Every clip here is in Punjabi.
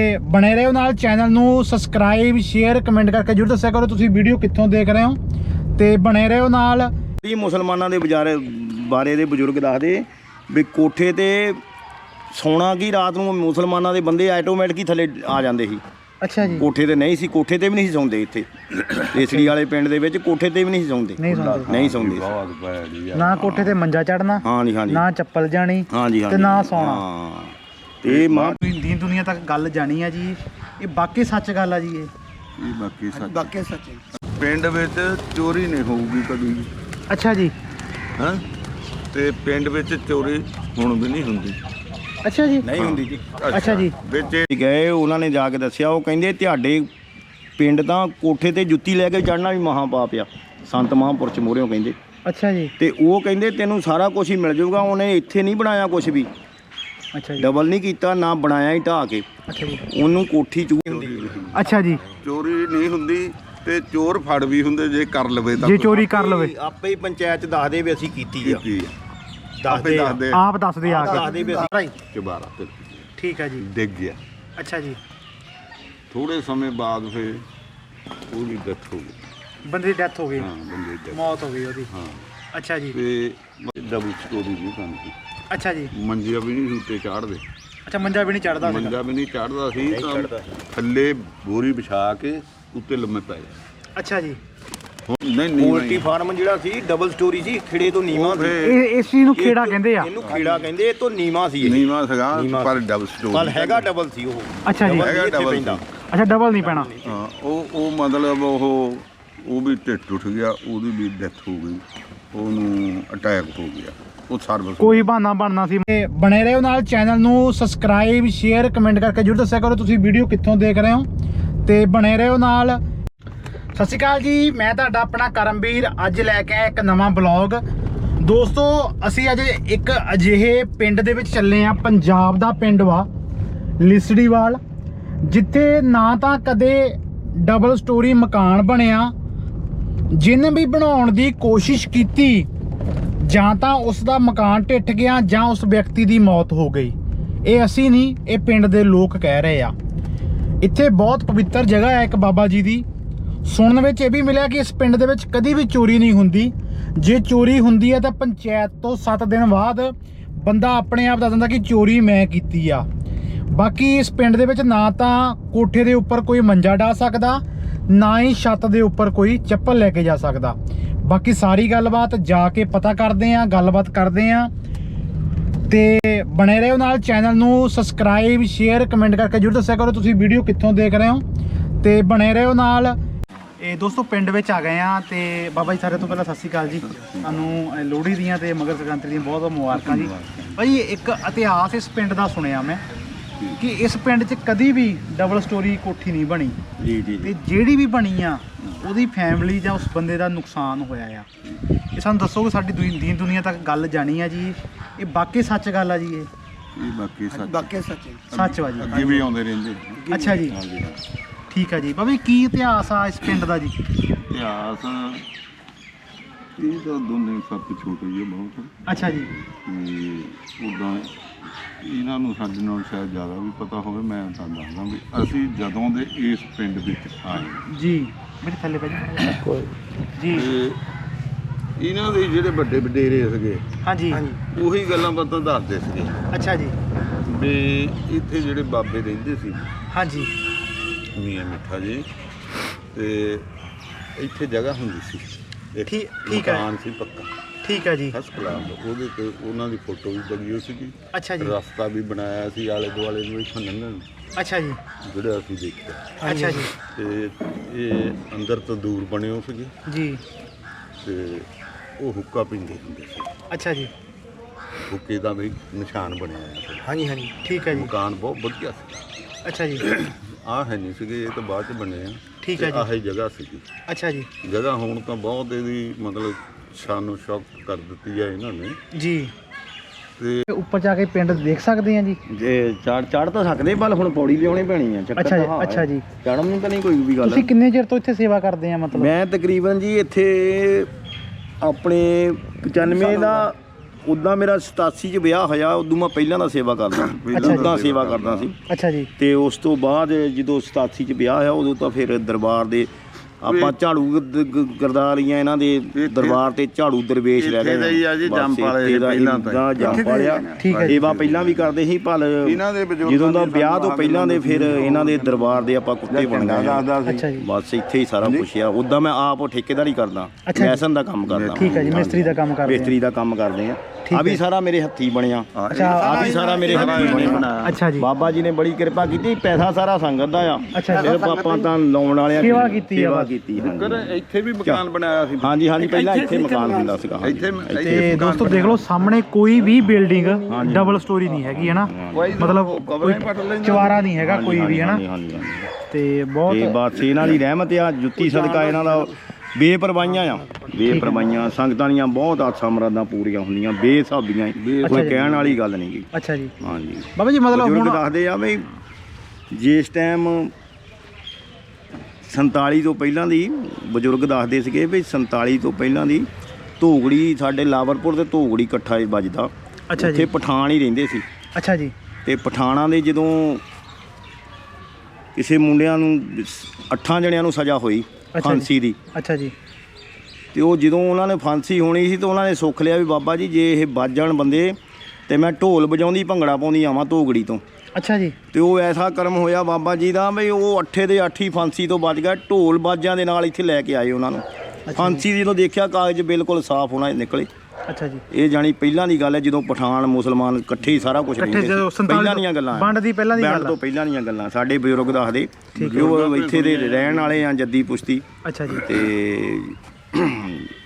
ਤੇ ਬਣੇ ਰਹੋ ਨਾਲ ਚੈਨਲ ਨੂੰ ਸਬਸਕ੍ਰਾਈਬ ਸ਼ੇਅਰ ਕਮੈਂਟ ਕਰਕੇ ਜਰੂਰ ਦੱਸਿਆ ਕਰੋ ਤੁਸੀਂ ਵੀਡੀਓ ਕਿੱਥੋਂ ਦੇਖ ਰਹੇ ਹੋ ਤੇ ਬਣੇ ਰਹੋ ਨਾਲ। ਵੀ ਮੁਸਲਮਾਨਾਂ ਦੇ ਬਾਰੇ ਬਾਰੇ ਦੇ ਬਜ਼ੁਰਗ ਦੱਸਦੇ ਵੀ ਕੋਠੇ ਤੇ ਸੌਣਾ ਕੀ ਰਾਤ ਨੂੰ ਮੁਸਲਮਾਨਾਂ ਦੇ ਬੰਦੇ ਆਟੋਮੈਟਿਕ ਹੀ ਥੱਲੇ ਆ ਜਾਂਦੇ ਸੀ। ਅੱਛਾ ਜੀ। ਕੋਠੇ ਤੇ ਨਹੀਂ ਸੀ ਕੋਠੇ ਤੇ ਵੀ ਨਹੀਂ ਸੌਂਦੇ ਇੱਥੇ। ਏਸੜੀ ਵਾਲੇ ਪਿੰਡ ਦੇ ਵਿੱਚ ਕੋਠੇ ਤੇ ਵੀ ਨਹੀਂ ਸੀ ਸੌਂਦੇ। ਨਹੀਂ ਸੌਂਦੇ। ਨਾ ਕੋਠੇ ਤੇ ਮੰਜਾ ਚੜਨਾ ਹਾਂ ਜੀ ਹਾਂ ਜੀ। ਨਾ ਚੱਪਲ ਜਾਣੀ ਹਾਂ ਜੀ ਹਾਂ ਤੇ। ਨਾ ਸੌਣਾ। ਤੇ ਮਾਂ ਦੀਨ ਦੁਨੀਆ ਤੱਕ ਗੱਲ ਜਾਣੀ ਆ ਜੀ। ਇਹ ਬਾਕੀ ਸੱਚ ਗੱਲ ਆ ਜੀ ਇਹ। ਇਹ ਬਾਕੀ ਸੱਚ। ਬਾਕੀ ਸੱਚ ਪਿੰਡ ਵਿੱਚ ਚੋਰੀ ਨਹੀਂ ਹੋਊਗੀ ਕਦੀ ਅੱਛਾ ਜੀ। ਹਾਂ? ਤੇ ਪਿੰਡ ਵਿੱਚ ਚੋਰੀ ਹੁਣ ਵੀ ਨਹੀਂ ਹੁੰਦੀ। ਅੱਛਾ ਜੀ। ਨਹੀਂ ਹੁੰਦੀ ਜੀ। ਅੱਛਾ। ਜੀ। ਵਿੱਚ ਇਹ ਗਏ ਉਹਨਾਂ ਨੇ ਜਾ ਕੇ ਦੱਸਿਆ ਉਹ ਕਹਿੰਦੇ ਤੁਹਾਡੇ ਪਿੰਡ ਤਾਂ ਕੋਠੇ ਤੇ ਜੁੱਤੀ ਲੈ ਕੇ ਚੜਨਾ ਵੀ ਮਹਾ ਪਾਪ ਆ। ਸੰਤ ਮਹਾਂਪੁਰਸ਼ ਮੋਰਿਓ ਕਹਿੰਦੇ। ਅੱਛਾ ਜੀ। ਤੇ ਉਹ ਕਹਿੰਦੇ ਤੈਨੂੰ ਸਾਰਾ ਕੁਝ ਹੀ ਮਿਲ ਜਾਊਗਾ ਉਹਨੇ ਇੱਥੇ ਨਹੀਂ ਬਣਾਇਆ ਕੁਝ ਵੀ। ਅੱਛਾ ਜੀ। ਡਬਲ ਨਹੀਂ ਕੀਤਾ ਨਾ ਬਣਾਇਆ ਹੀ ਢਾਹ ਕੇ। ਅੱਛਾ ਜੀ। ਉਹਨੂੰ ਕੋਠੀ ਚੂ ਅੱਛਾ ਜੀ। ਚੋਰੀ ਨਹੀਂ ਹੁੰਦੀ ਤੇ ਚੋਰ ਫੜ ਵੀ ਹੁੰਦੇ ਜੇ ਕਰ ਲਵੇ ਤਾਂ ਜੇ ਚੋਰੀ ਕਰ ਲਵੇ। ਆਪੇ ਹੀ ਪੰਚਾਇਤ ਦੱਸਦੇ ਵੀ ਅਸੀਂ ਕੀਤੀ ਆ। ਕੀਤੀ ਆ। ਦੱਸਦੇ ਆਪੇ ਆ। ਦੱਸਦੇ ਆਪ ਦੱਸਦੇ ਆ ਕੇ। ਦੱਸਦੇ ਵੀ ਅਸੀਂ ਚਬਾਰਾ ਠੀਕ ਹੈ ਜੀ। ਡਿੱਗ ਗਿਆ। ਅੱਛਾ ਜੀ। ਥੋੜੇ ਸਮੇਂ ਬਾਅਦ ਫਿਰ ਉਹਦੀ ਡੈਥ ਹੋ ਗਈ। ਬੰਦੇ ਦੀ ਡੈਥ ਹੋ ਗਈ। ਹਾਂ ਬੰਦੇ ਦੀ death। ਮੌਤ ਹੋ ਗਈ ਉਹਦੀ। ਹਾਂ। ਅੱਛਾ ਜੀ। ਤੇ ਡਬਲ ਸਟੋਰੀ ਨਹੀਂ ਬਣਦੀ ਅੱਛਾ ਜੀ। ਮੰਜੀਆਂ ਵੀ ਨਹੀਂ ਉੱਤੇ ਚਾੜਦੇ। ਅੱਛਾ ਮੰਜਾ ਵੀ ਨਹੀਂ ਚੜਦਾ ਸੀਗਾ। ਮੰਜਾ ਵੀ ਨਹੀਂ ਚੜਦਾ ਸੀ ਤਾਂ ਚੜ੍ਹਦਾ ਸੀ। ਥੱਲੇ ਬੋਰੀ ਵਿਛਾ ਕੇ ਉੱਤੇ ਲੰਮੇ ਪੈ ਜਾ ਅੱਛਾ ਜੀ। ਹੁਣ ਨਹੀਂ ਨਹੀਂ ਪੋਲਟਰੀ। ਫਾਰਮ ਜਿਹੜਾ ਸੀ ਡਬਲ ਸਟੋਰੀ ਸੀ ਖਿੜੇ ਤੋਂ ਨੀਵਾ ਸੀ। ਇਹ ਇਸ ਚੀਜ਼ ਨੂੰ ਖੇੜਾ ਕਹਿੰਦੇ ਆ। ਇਹਨੂੰ ਖੇੜਾ ਕਹਿੰਦੇ ਇਹ ਤੋਂ ਨੀਵਾ ਸੀ ਇਹ। ਨੀਵਾਂ ਸੀਗਾ ਨੀਵਾਂ ਪਰ ਡਬਲ ਸਟੋਰੀ ਪਰ ਹੈਗਾ ਡਬਲ ਸੀ ਉਹ। ਅੱਛਾ ਜੀ। ਹੈਗਾ ਇੱਥੇ ਪੈਂਦਾ। ਅੱਛਾ ਡਬਲ ਨਹੀਂ ਪੈਣਾ। ਹਾਂ ਉਹ ਉਹ ਮਤਲਬ ਉਹ ਉਹ ਵੀ ਢਿੱਡ ਟੁੱਟ ਗਿਆ ਉਹਦੀ ਵੀ ਡੈਥ ਹੋ ਗਈ। ਉਹਨੂੰ ਅਟੈਕ ਹੋ ਗਿਆ। ਉਹ ਸਰਵਿਸ ਕੋਈ ਬਹਾਨਾ ਬਣਨਾ ਸੀ। ਤੇ ਬਣੇ ਰਹੋ ਨਾਲ ਚੈਨਲ ਨੂੰ ਸਬਸਕ੍ਰਾਈਬ ਸ਼ੇਅਰ ਕਮੈਂਟ ਕਰਕੇ ਜਰੂਰ ਦੱਸਿਆ ਕਰੋ ਤੁਸੀਂ ਵੀਡੀਓ ਕਿੱਥੋਂ ਦੇਖ ਰਹੇ ਹੋ। ਤੇ ਬਣੇ ਰਹੋ ਨਾਲ। ਸਤਿ ਸ਼੍ਰੀ ਅਕਾਲ ਜੀ, ਮੈਂ ਤੁਹਾਡਾ ਆਪਣਾ ਕਰਮਵੀਰ, ਅੱਜ ਲੈ ਕੇ ਆਇਆ ਇੱਕ ਨਵਾਂ ਬਲੌਗ ਦੋਸਤੋ, ਅਸੀਂ ਅੱਜ ਇੱਕ ਅਜਿਹੇ ਪਿੰਡ ਦੇ ਵਿੱਚ ਚੱਲੇ ਆ ਪੰਜਾਬ ਦਾ ਪਿੰਡ ਵਾ, ਲਿਸੜੀਵਾਲ, ਜਿੱਥੇ ਨਾ ਤਾਂ ਕਦੇ ਡਬਲ ਸਟੋਰੀ ਮਕਾਨ ਬਣਿਆ, ਜਿਨ ਵੀ ਬਣਾਉਣ ਦੀ ਕੋਸ਼ਿਸ਼ ਕੀਤੀ ਜਾਂ ਤਾਂ ਉਸ ਦਾ ਮਕਾਨ ਟਿੱਟ ਗਿਆ ਜਾਂ ਉਸ ਵਿਅਕਤੀ ਦੀ ਮੌਤ ਹੋ ਗਈ। ਇਹ ਅਸੀਂ ਨਹੀਂ, ਇਹ ਪਿੰਡ ਦੇ ਲੋਕ ਕਹਿ ਰਹੇ ਆ। ਇੱਥੇ ਬਹੁਤ ਪਵਿੱਤਰ ਜਗ੍ਹਾ ਹੈ ਇੱਕ ਬਾਬਾ ਜੀ ਦੀ। ਸੁਣਨ ਵਿੱਚ ਇਹ ਵੀ ਮਿਲਿਆ ਕਿ ਇਸ ਪਿੰਡ ਦੇ ਵਿੱਚ ਕਦੀ ਵੀ ਚੋਰੀ ਨਹੀਂ ਹੁੰਦੀ। ਜੇ ਚੋਰੀ ਹੁੰਦੀ ਹੈ ਤਾਂ ਪੰਚਾਇਤ ਤੋਂ 7 ਦਿਨ ਬਾਅਦ ਬੰਦਾ ਆਪਣੇ ਆਪ ਦੱਸ ਦਿੰਦਾ ਕਿ ਚੋਰੀ ਮੈਂ ਕੀਤੀ ਆ। ਬਾਕੀ ਇਸ ਪਿੰਡ ਦੇ ਵਿੱਚ ਨਾ ਤਾਂ ਕੋਠੇ ਦੇ ਉੱਪਰ ਕੋਈ ਮੰਜਾ ਡਾ ਸਕਦਾ, ਨਾ ਹੀ ਛੱਤ ਦੇ ਉੱਪਰ ਕੋਈ ਚੱਪਲ ਲੈ ਕੇ ਜਾ ਸਕਦਾ। ਬਾਕੀ ਸਾਰੀ ਗੱਲਬਾਤ ਜਾ ਕੇ ਪਤਾ ਕਰਦੇ ਆਂ ਗੱਲਬਾਤ ਕਰਦੇ ਆਂ ਤੇ ਬਣੇ ਰਹੋ ਨਾਲ ਚੈਨਲ ਨੂੰ ਸਬਸਕ੍ਰਾਈਬ ਸ਼ੇਅਰ ਕਮੈਂਟ ਕਰਕੇ ਜਰੂਰ ਦੱਸਿਆ ਕਰੋ ਤੁਸੀਂ ਵੀਡੀਓ ਕਿੱਥੋਂ ਦੇਖ ਰਹੇ ਹੋ। ਤੇ ਬਣੇ ਰਹੋ ਨਾਲ। ਇਹ ਦੋਸਤੋ ਪਿੰਡ ਵਿੱਚ ਆ ਗਏ ਆ ਤੇ ਬਾਬਾ ਜੀ ਸਾਰੇ ਤੋਂ ਪਹਿਲਾਂ ਸਤਿ ਸ਼੍ਰੀ ਅਕਾਲ ਜੀ। ਤੁਹਾਨੂੰ ਲੋਹੜੀ ਦੀਆਂ ਤੇ ਮਗਰ ਸੰਕ੍ਰਾਂਤੀ ਦੀਆਂ ਬਹੁਤ ਬਹੁਤ ਮੁਬਾਰਕਾਂ ਜੀ। ਭਾਈ ਇੱਕ ਇਤਿਹਾਸ ਇਸ ਪਿੰਡ ਦਾ ਸੁਣਿਆ ਮੈਂ ਕਿ ਇਸ ਪਿੰਡ 'ਚ ਕਦੀ ਵੀ ਡਬਲ ਸਟੋਰੀ ਕੋਠੀ ਨਹੀਂ ਬਣੀ। ਜੀ ਜੀ। ਤੇ ਜਿਹੜੀ ਵੀ ਬਣੀ ਆ ਉਹਦੀ ਫੈਮਿਲੀ ਜਾਂ ਉਸ ਬੰਦੇ ਦਾ ਨੁਕਸਾਨ ਹੋਇਆ ਆ। ਇਹ ਸਾਨੂੰ ਦੱਸੋ ਕਿ ਸਾਡੀ ਦੁਨੀ- ਦੀਨ ਦੁਨੀਆ ਤੱਕ ਗੱਲ ਜਾਣੀ ਆ ਜੀ। ਇਹ ਬਾਕੀ ਸੱਚ ਗੱਲ ਆ ਜੀ ਇਹ? ਇਹ ਬਾਕੀ ਸੱਚ। ਬਾਕੀ ਸੱਚ ਸੱਚ ਵਾ ਜੀ। ਅੱਗੇ ਵੀ ਆਉਂਦੇ ਰਹਿੰਦੇ। ਅੱਛਾ ਜੀ। ਹਾਂਜੀ ਹਾਂ। ਠੀਕ ਆ ਜੀ। ਬਾਬਾ ਜੀ ਕੀ ਇਤਿਹਾਸ ਆ ਇਸ ਪਿੰਡ ਦਾ ਜੀ? ਇਤਿਹਾਸ ਇਹ ਤਾਂ ਦੋਨੇ ਸਭ ਛੋਟੇ ਹੀ ਆ। ਬਹੁਤ ਅੱਛਾ ਜੀ। ਤੇ ਉਦਾਂ ਇਹਨਾਂ ਨੂੰ ਸਾਡੇ ਨਾਲ ਸ਼ਾਇਦ ਜ਼ਿਆਦਾ ਵੀ ਪਤਾ ਹੋਵੇ ਮੈਂ ਤਾਂ ਦੱਸਦਾ ਵੀ ਅਸੀਂ ਜਦੋਂ ਦੇ ਇਸ ਪਿੰਡ ਵਿੱਚ ਆਏ ਜੀ। ਮੇਰੇ ਥੱਲੇ ਜੀ। ਕੋਈ ਜੀ। ਤੇ ਇਹਨਾਂ ਦੇ ਜਿਹੜੇ ਵੱਡੇ ਵਡੇਰੇ ਸੀਗੇ ਹਾਂਜੀ। ਉਹੀ ਗੱਲਾਂ ਬਾਤਾਂ ਦੱਸਦੇ ਸੀਗੇ। ਅੱਛਾ ਜੀ। ਵੀ ਇੱਥੇ ਜਿਹੜੇ ਬਾਬੇ ਰਹਿੰਦੇ ਸੀ ਹਾਂਜੀ। ਮੀਆਂ ਮਿੱਠਾ ਜੀ ਤੇ ਇੱਥੇ ਜਗ੍ਹਾ ਹੁੰਦੀ ਸੀ। ਇੱਕ ਠੀਕ- ਠੀਕ ਹੈ। ਮਕਾਨ ਸੀ ਪੱਕਾ। ਠੀਕ ਆ ਜੀ। ਫਸਟ ਕਲਾਸ ਉਹਦੇ ਤੇ ਉਹਨਾਂ ਦੀ ਫੋਟੋ ਵੀ ਲੱਗੀ ਹੋਈ ਸੀਗੀ। ਅੱਛਾ ਜੀ। ਰਸਤਾ ਵੀ ਬਣਾਇਆ ਸੀ ਆਲੇ ਦੁਆਲੇ ਨੂੰ ਇੱਥੋਂ ਲੰਘਣ ਨੂੰ, ਅੱਛਾ ਜੀ। ਜਿਹੜਾ ਅਸੀਂ ਦੇਖਿਆ। ਅੱਛਾ ਜੀ। ਤੇ ਇਹ ਅੰਦਰ ਤੋਂ ਦੂਰ ਬਣੇ ਹੋ ਸੀਗੇ। ਜੀ। ਤੇ ਉਹ ਹੁੱਕਾ ਪੀਂਦੇ ਹੁੰਦੇ ਸੀ। ਅੱਛਾ ਜੀ। ਹੁੱਕੇ ਦਾ ਵੀ ਨਿਸ਼ਾਨ ਬਣਿਆ ਹੋਇਆ ਸੀ। ਹਾਂਜੀ ਹਾਂਜੀ। ਠੀਕ ਆ ਜੀ। ਮਕਾਨ ਬਹੁਤ ਵਧੀਆ ਸੀ। ਅੱਛਾ ਜੀ। ਆਹ ਹੈ ਨਹੀਂ ਸੀਗੇ ਇਹ ਤਾਂ ਬਾਅਦ ਚ ਬਣੇ ਆ। ਠੀਕ ਹੈ ਤੇ ਆਹ ਜੀ। ਹੀ ਜਗ੍ਹਾ ਸੀਗੀ। ਅੱਛਾ ਜੀ। ਜਗ੍ਹਾ ਹੁਣ ਤਾਂ ਬਹੁਤ ਇਹਦੀ ਮਤਲਬ ਸ਼ਾਨੋ ਸ਼ੌਕ ਕਰ ਦਿੱਤੀ ਹੈ ਇਹਨਾਂ ਨੇ। ਜੀ। ਤੇ ਉੱਪਰ ਜਾ ਕੇ ਪਿੰਡ ਦੇਖ ਸਕਦੇ ਆ ਜੀ? ਜੇ ਚੜ ਚੜ ਤਾਂ ਸਕਦੇ ਪਰ ਹੁਣ ਪੌੜੀ ਲਿਆਉਣੀ ਪੈਣੀ ਆ ਚੱਕਰ ਅੱਛਾ ਜੀ, ਤਾਂ ਹਾਂ ਅੱਛਾ ਜੀ। ਚੜਨ ਨੂੰ ਤਾਂ ਨਹੀਂ ਕੋਈ ਵੀ ਗੱਲ। ਤੁਸੀਂ ਕਿੰਨੇ ਚਿਰ ਤੋਂ ਇੱਥੇ ਸੇਵਾ ਕਰਦੇ ਆ ਮਤਲਬ? ਮੈਂ ਤਕਰੀਬਨ ਜੀ ਇੱਥੇ ਆਪਣੇ 95 ਦਾ ਉਦਾਂ ਮੇਰਾ 87 ਚ ਵਿਆਹ ਹੋਇਆ ਉਦੋਂ ਮੈਂ ਪਹਿਲਾਂ ਦਾ ਸੇਵਾ ਕਰਦਾ ਅੱਛਾ। ਉਦਾਂ ਸੇਵਾ ਕਰਦਾ ਸੀ। ਅੱਛਾ ਜੀ। ਤੇ ਉਸ ਤੋਂ ਬਾਅਦ ਜਦੋਂ 87 ਚ ਵਿਆਹ ਹੋਇਆ ਉਦੋਂ ਤਾਂ ਫਿਰ ਦਰਬਾਰ ਦੇ ਆਪਾਂ ਝਾੜੂ ਗਰਦਾਰੀਆਂ ਇਹਨਾਂ ਦੇ ਦਰਬਾਰ ਤੇ ਝਾੜੂ ਦਰਵੇਸ਼ ਲੈ ਇੱਥੇ ਦਾ ਹੀ ਆ ਜੀ ਬਸ ਜੰਮ ਵਾਲੇ ਇੱਥੇ ਦਾ ਪਹਿਲਾਂ ਤੋਂ ਹੀ। ਇੱਦਾਂ ਜੰਮ ਵਾਲਿਆ। ਠੀਕ ਹੈ ਜੀ। ਸੇਵਾ ਪਹਿਲਾਂ ਵੀ ਕਰਦੇ ਸੀ ਭਲ ਇਹਨਾਂ ਦੇ ਬਜ਼ੁਰਗਾਂ ਜਦੋਂ ਦਾ ਦੀ ਵਿਆਹ ਤੋਂ ਸਾਨੂੰ ਪਹਿਲਾਂ ਦੇ ਫਿਰ ਇਹਨਾਂ ਦੇ ਦਰਬਾਰ ਦੇ ਆਪਾਂ ਕੁੱਤੇ ਬਣ ਗਏ ਬਸ ਇੱਥੇ ਹੀ ਸਾਰਾ ਕੁਝ ਆ। ਉਦਾਂ ਮੈਂ ਆਪ ਠੇਕੇਦਾਰੀ ਕਰਦਾ। ਮੈਸਨ ਦਾ ਕੰਮ ਕਰਦਾ। ਠੀਕ ਹੈ ਜੀ ਮਿਸਤਰੀ ਦਾ ਕੰਮ ਕਰਦੇ ਆ। ਮਿਸਤਰੀ ਦਾ ਕੰਮ ਕਰਦੇ ਆ। ਆ ਵੀ ਸਾਰਾ ਮੇਰੇ ਹੱਥੀ ਬਣਿਆ। ਆ ਵੀ ਸਾਰਾ ਮੇਰੇ ਹੱਥੀ ਬਣਿਆ। ਅੱਛਾ ਜੀ। ਬਾਬਾ ਜੀ ਨੇ ਬੜੀ ਕਿਰਪਾ ਕੀਤੀ ਪੈਸਾ ਸਾਰਾ ਸੰਗਤ ਦਾ ਆ। ਅੱਛਾ ਜੀ। ਸਿਰਫ ਆਪਾਂ ਤਾਂ ਲਾਉਣ ਵਾਲਿਆਂ ਸੇਵਾ ਕੀਤੀ ਆ ਕੀਤੀ। ਹਾਂਜੀ। ਕਰ ਇੱਥੇ ਵੀ ਮਕਾਨ ਬਣਾਇਆ ਸੀ। ਹਾਂਜੀ ਹਾਂਜੀ ਪਹਿਲਾਂ ਇੱਥੇ ਮਕਾਨ ਹੁੰਦਾ ਸੀਗਾ ਹਾਂਜੀ। ਇੱਥੇ ਤੇ ਇੱਥੇ ਦੋਸਤੋ ਦੇਖ ਲਓ ਸਾਹਮਣੇ ਕੋਈ ਵੀ ਬਿਲਡਿੰਗ ਡਬਲ ਸਟੋਰੀ ਨਹੀਂ ਹੈਗੀ ਹੈ ਨਾ? ਮਤਲਬ ਕੋਈ ਚਵਾਰਾ ਨਹੀਂ ਹੈਗਾ ਕੋਈ ਵੀ ਹੈ ਨਾ? ਹਾਂਜੀ, ਹਾਂਜੀ, ਹਾਂਜੀ। ਤੇ ਤੇ ਬਹੁਤ ਬਸ ਇਹਨਾਂ ਦੀ ਰਹਿਮਤ ਆ ਜੁੱਤੀ ਸਦਕਾ ਇਹਨਾਂ ਦਾ ਬੇਪਰਵਾਹੀਆਂ ਆ। ਬੇਪਰਵਾਹੀਆਂ ਸੰਗਤਾਂ ਦੀਆਂ ਬਹੁਤ ਆਸਾਂ ਮਰਾਦਾਂ ਪੂਰੀਆਂ ਹੁੰਦੀਆਂ ਬੇਸਾਬੀਆਂ ਹੀ। ਕੋਈ। ਕਹਿਣ ਵਾਲੀ ਗੱਲ ਨਹੀਂ ਗੀ। ਅੱਛਾ ਜੀ। ਹਾਂਜੀ। ਬਾਬਾ ਜੀ ਮਤਲਬ ਬਜ਼ੁਰਗ ਹੁਣ ਦੱਸਦੇ ਆ ਵੀ ਜਿਸ ਟਾਈਮ 47 ਤੋਂ ਪਹਿਲਾਂ ਦੀ ਬਜ਼ੁਰਗ ਦੱਸਦੇ ਸੀਗੇ ਵੀ 47 ਤੋਂ ਪਹਿਲਾਂ ਦੀ ਧੂਗੜੀ ਸਾਡੇ ਲਾਵਰਪੁਰ ਤੇ ਧੂਗੜੀ ਇਕੱਠਾ ਹੀ ਵੱਜਦਾ। ਅੱਛਾ ਉੱਥੇ ਜੀ ਪਠਾਨ ਹੀ ਰਹਿੰਦੇ ਸੀ। ਅੱਛਾ ਜੀ। ਤੇ ਪਠਾਣਾ ਦੇ ਜਦੋਂ ਕਿਸੇ ਮੁੰਡਿਆਂ ਨੂੰ ਅੱਠਾਂ ਜਣਿਆਂ ਨੂੰ ਸਜ਼ਾ ਹੋਈ ਜੀ। ਫਾਂਸੀ ਦੀ। ਅੱਛਾ ਜੀ। ਤੇ ਉਹ ਜਦੋਂ ਉਹਨਾਂ ਨੇ ਫਾਂਸੀ ਹੋਣੀ ਸੀ ਤਾਂ ਉਹਨਾਂ ਨੇ ਸੁੱਖ ਲਿਆ ਵੀ ਬਾਬਾ ਜੀ ਜੇ ਇਹ ਵੱਜ ਜਾਣ ਬੰਦੇ ਤੇ ਮੈਂ ਢੋਲ ਵਜਾਉਂਦੀ ਭੰਗੜਾ ਪਾਉਂਦੀ ਆਵਾਂ ਧੂਗੜੀ ਤੋਂ। ਅੱਛਾ ਜੀ। ਤੇ ਉਹ ਐਸਾ ਕਰਮ ਹੋਇਆ ਬਾਬਾ ਜੀ ਦਾ ਵੀ ਉਹ ਅੱਠੇ ਦੇ ਅੱਠੀ ਫਾਂਸੀ ਤੋਂ ਬਚ ਗਿਆ। ਢੋਲ ਬਾਜਾਂ ਦੇ ਨਾਲ ਇੱਥੇ ਲੈ ਕੇ ਆਏ ਉਹਨਾਂ ਨੂੰ। ਫਾਂਸੀ ਜਦੋਂ ਦੇਖਿਆ ਕਾਗਜ਼ ਬਿਲਕੁਲ ਸਾਫ਼ ਹੋਣਾ ਨਿਕਲੇ। ਅੱਛਾ ਜੀ। ਇਹ ਜਾਣੀ ਪਹਿਲਾਂ ਦੀ ਗੱਲ ਹੈ ਜਦੋਂ ਪਠਾਨ ਮੁਸਲਮਾਨ ਇਕੱਠੇ ਹੀ ਸਾਰਾ ਕੁਝ ਜਦੋਂ 47 ਪਹਿਲਾਂ ਦੀਆਂ ਗੱਲਾਂ ਵੰਡ ਦੀ ਪਹਿਲਾਂ ਦੀ ਗੱਲ। ਤੋਂ ਪਹਿਲਾਂ ਦੀਆਂ ਗੱਲਾਂ। ਸਾਡੇ ਬਜ਼ੁਰਗ ਦੱਸਦੇ ਜੋ ਇੱਥੇ ਦੇ ਰਹਿਣ ਵਾਲੇ ਆ ਜੱਦੀ ਪੁਸ਼ਤੀ। ਅੱਛਾ ਜੀ। ਤੇ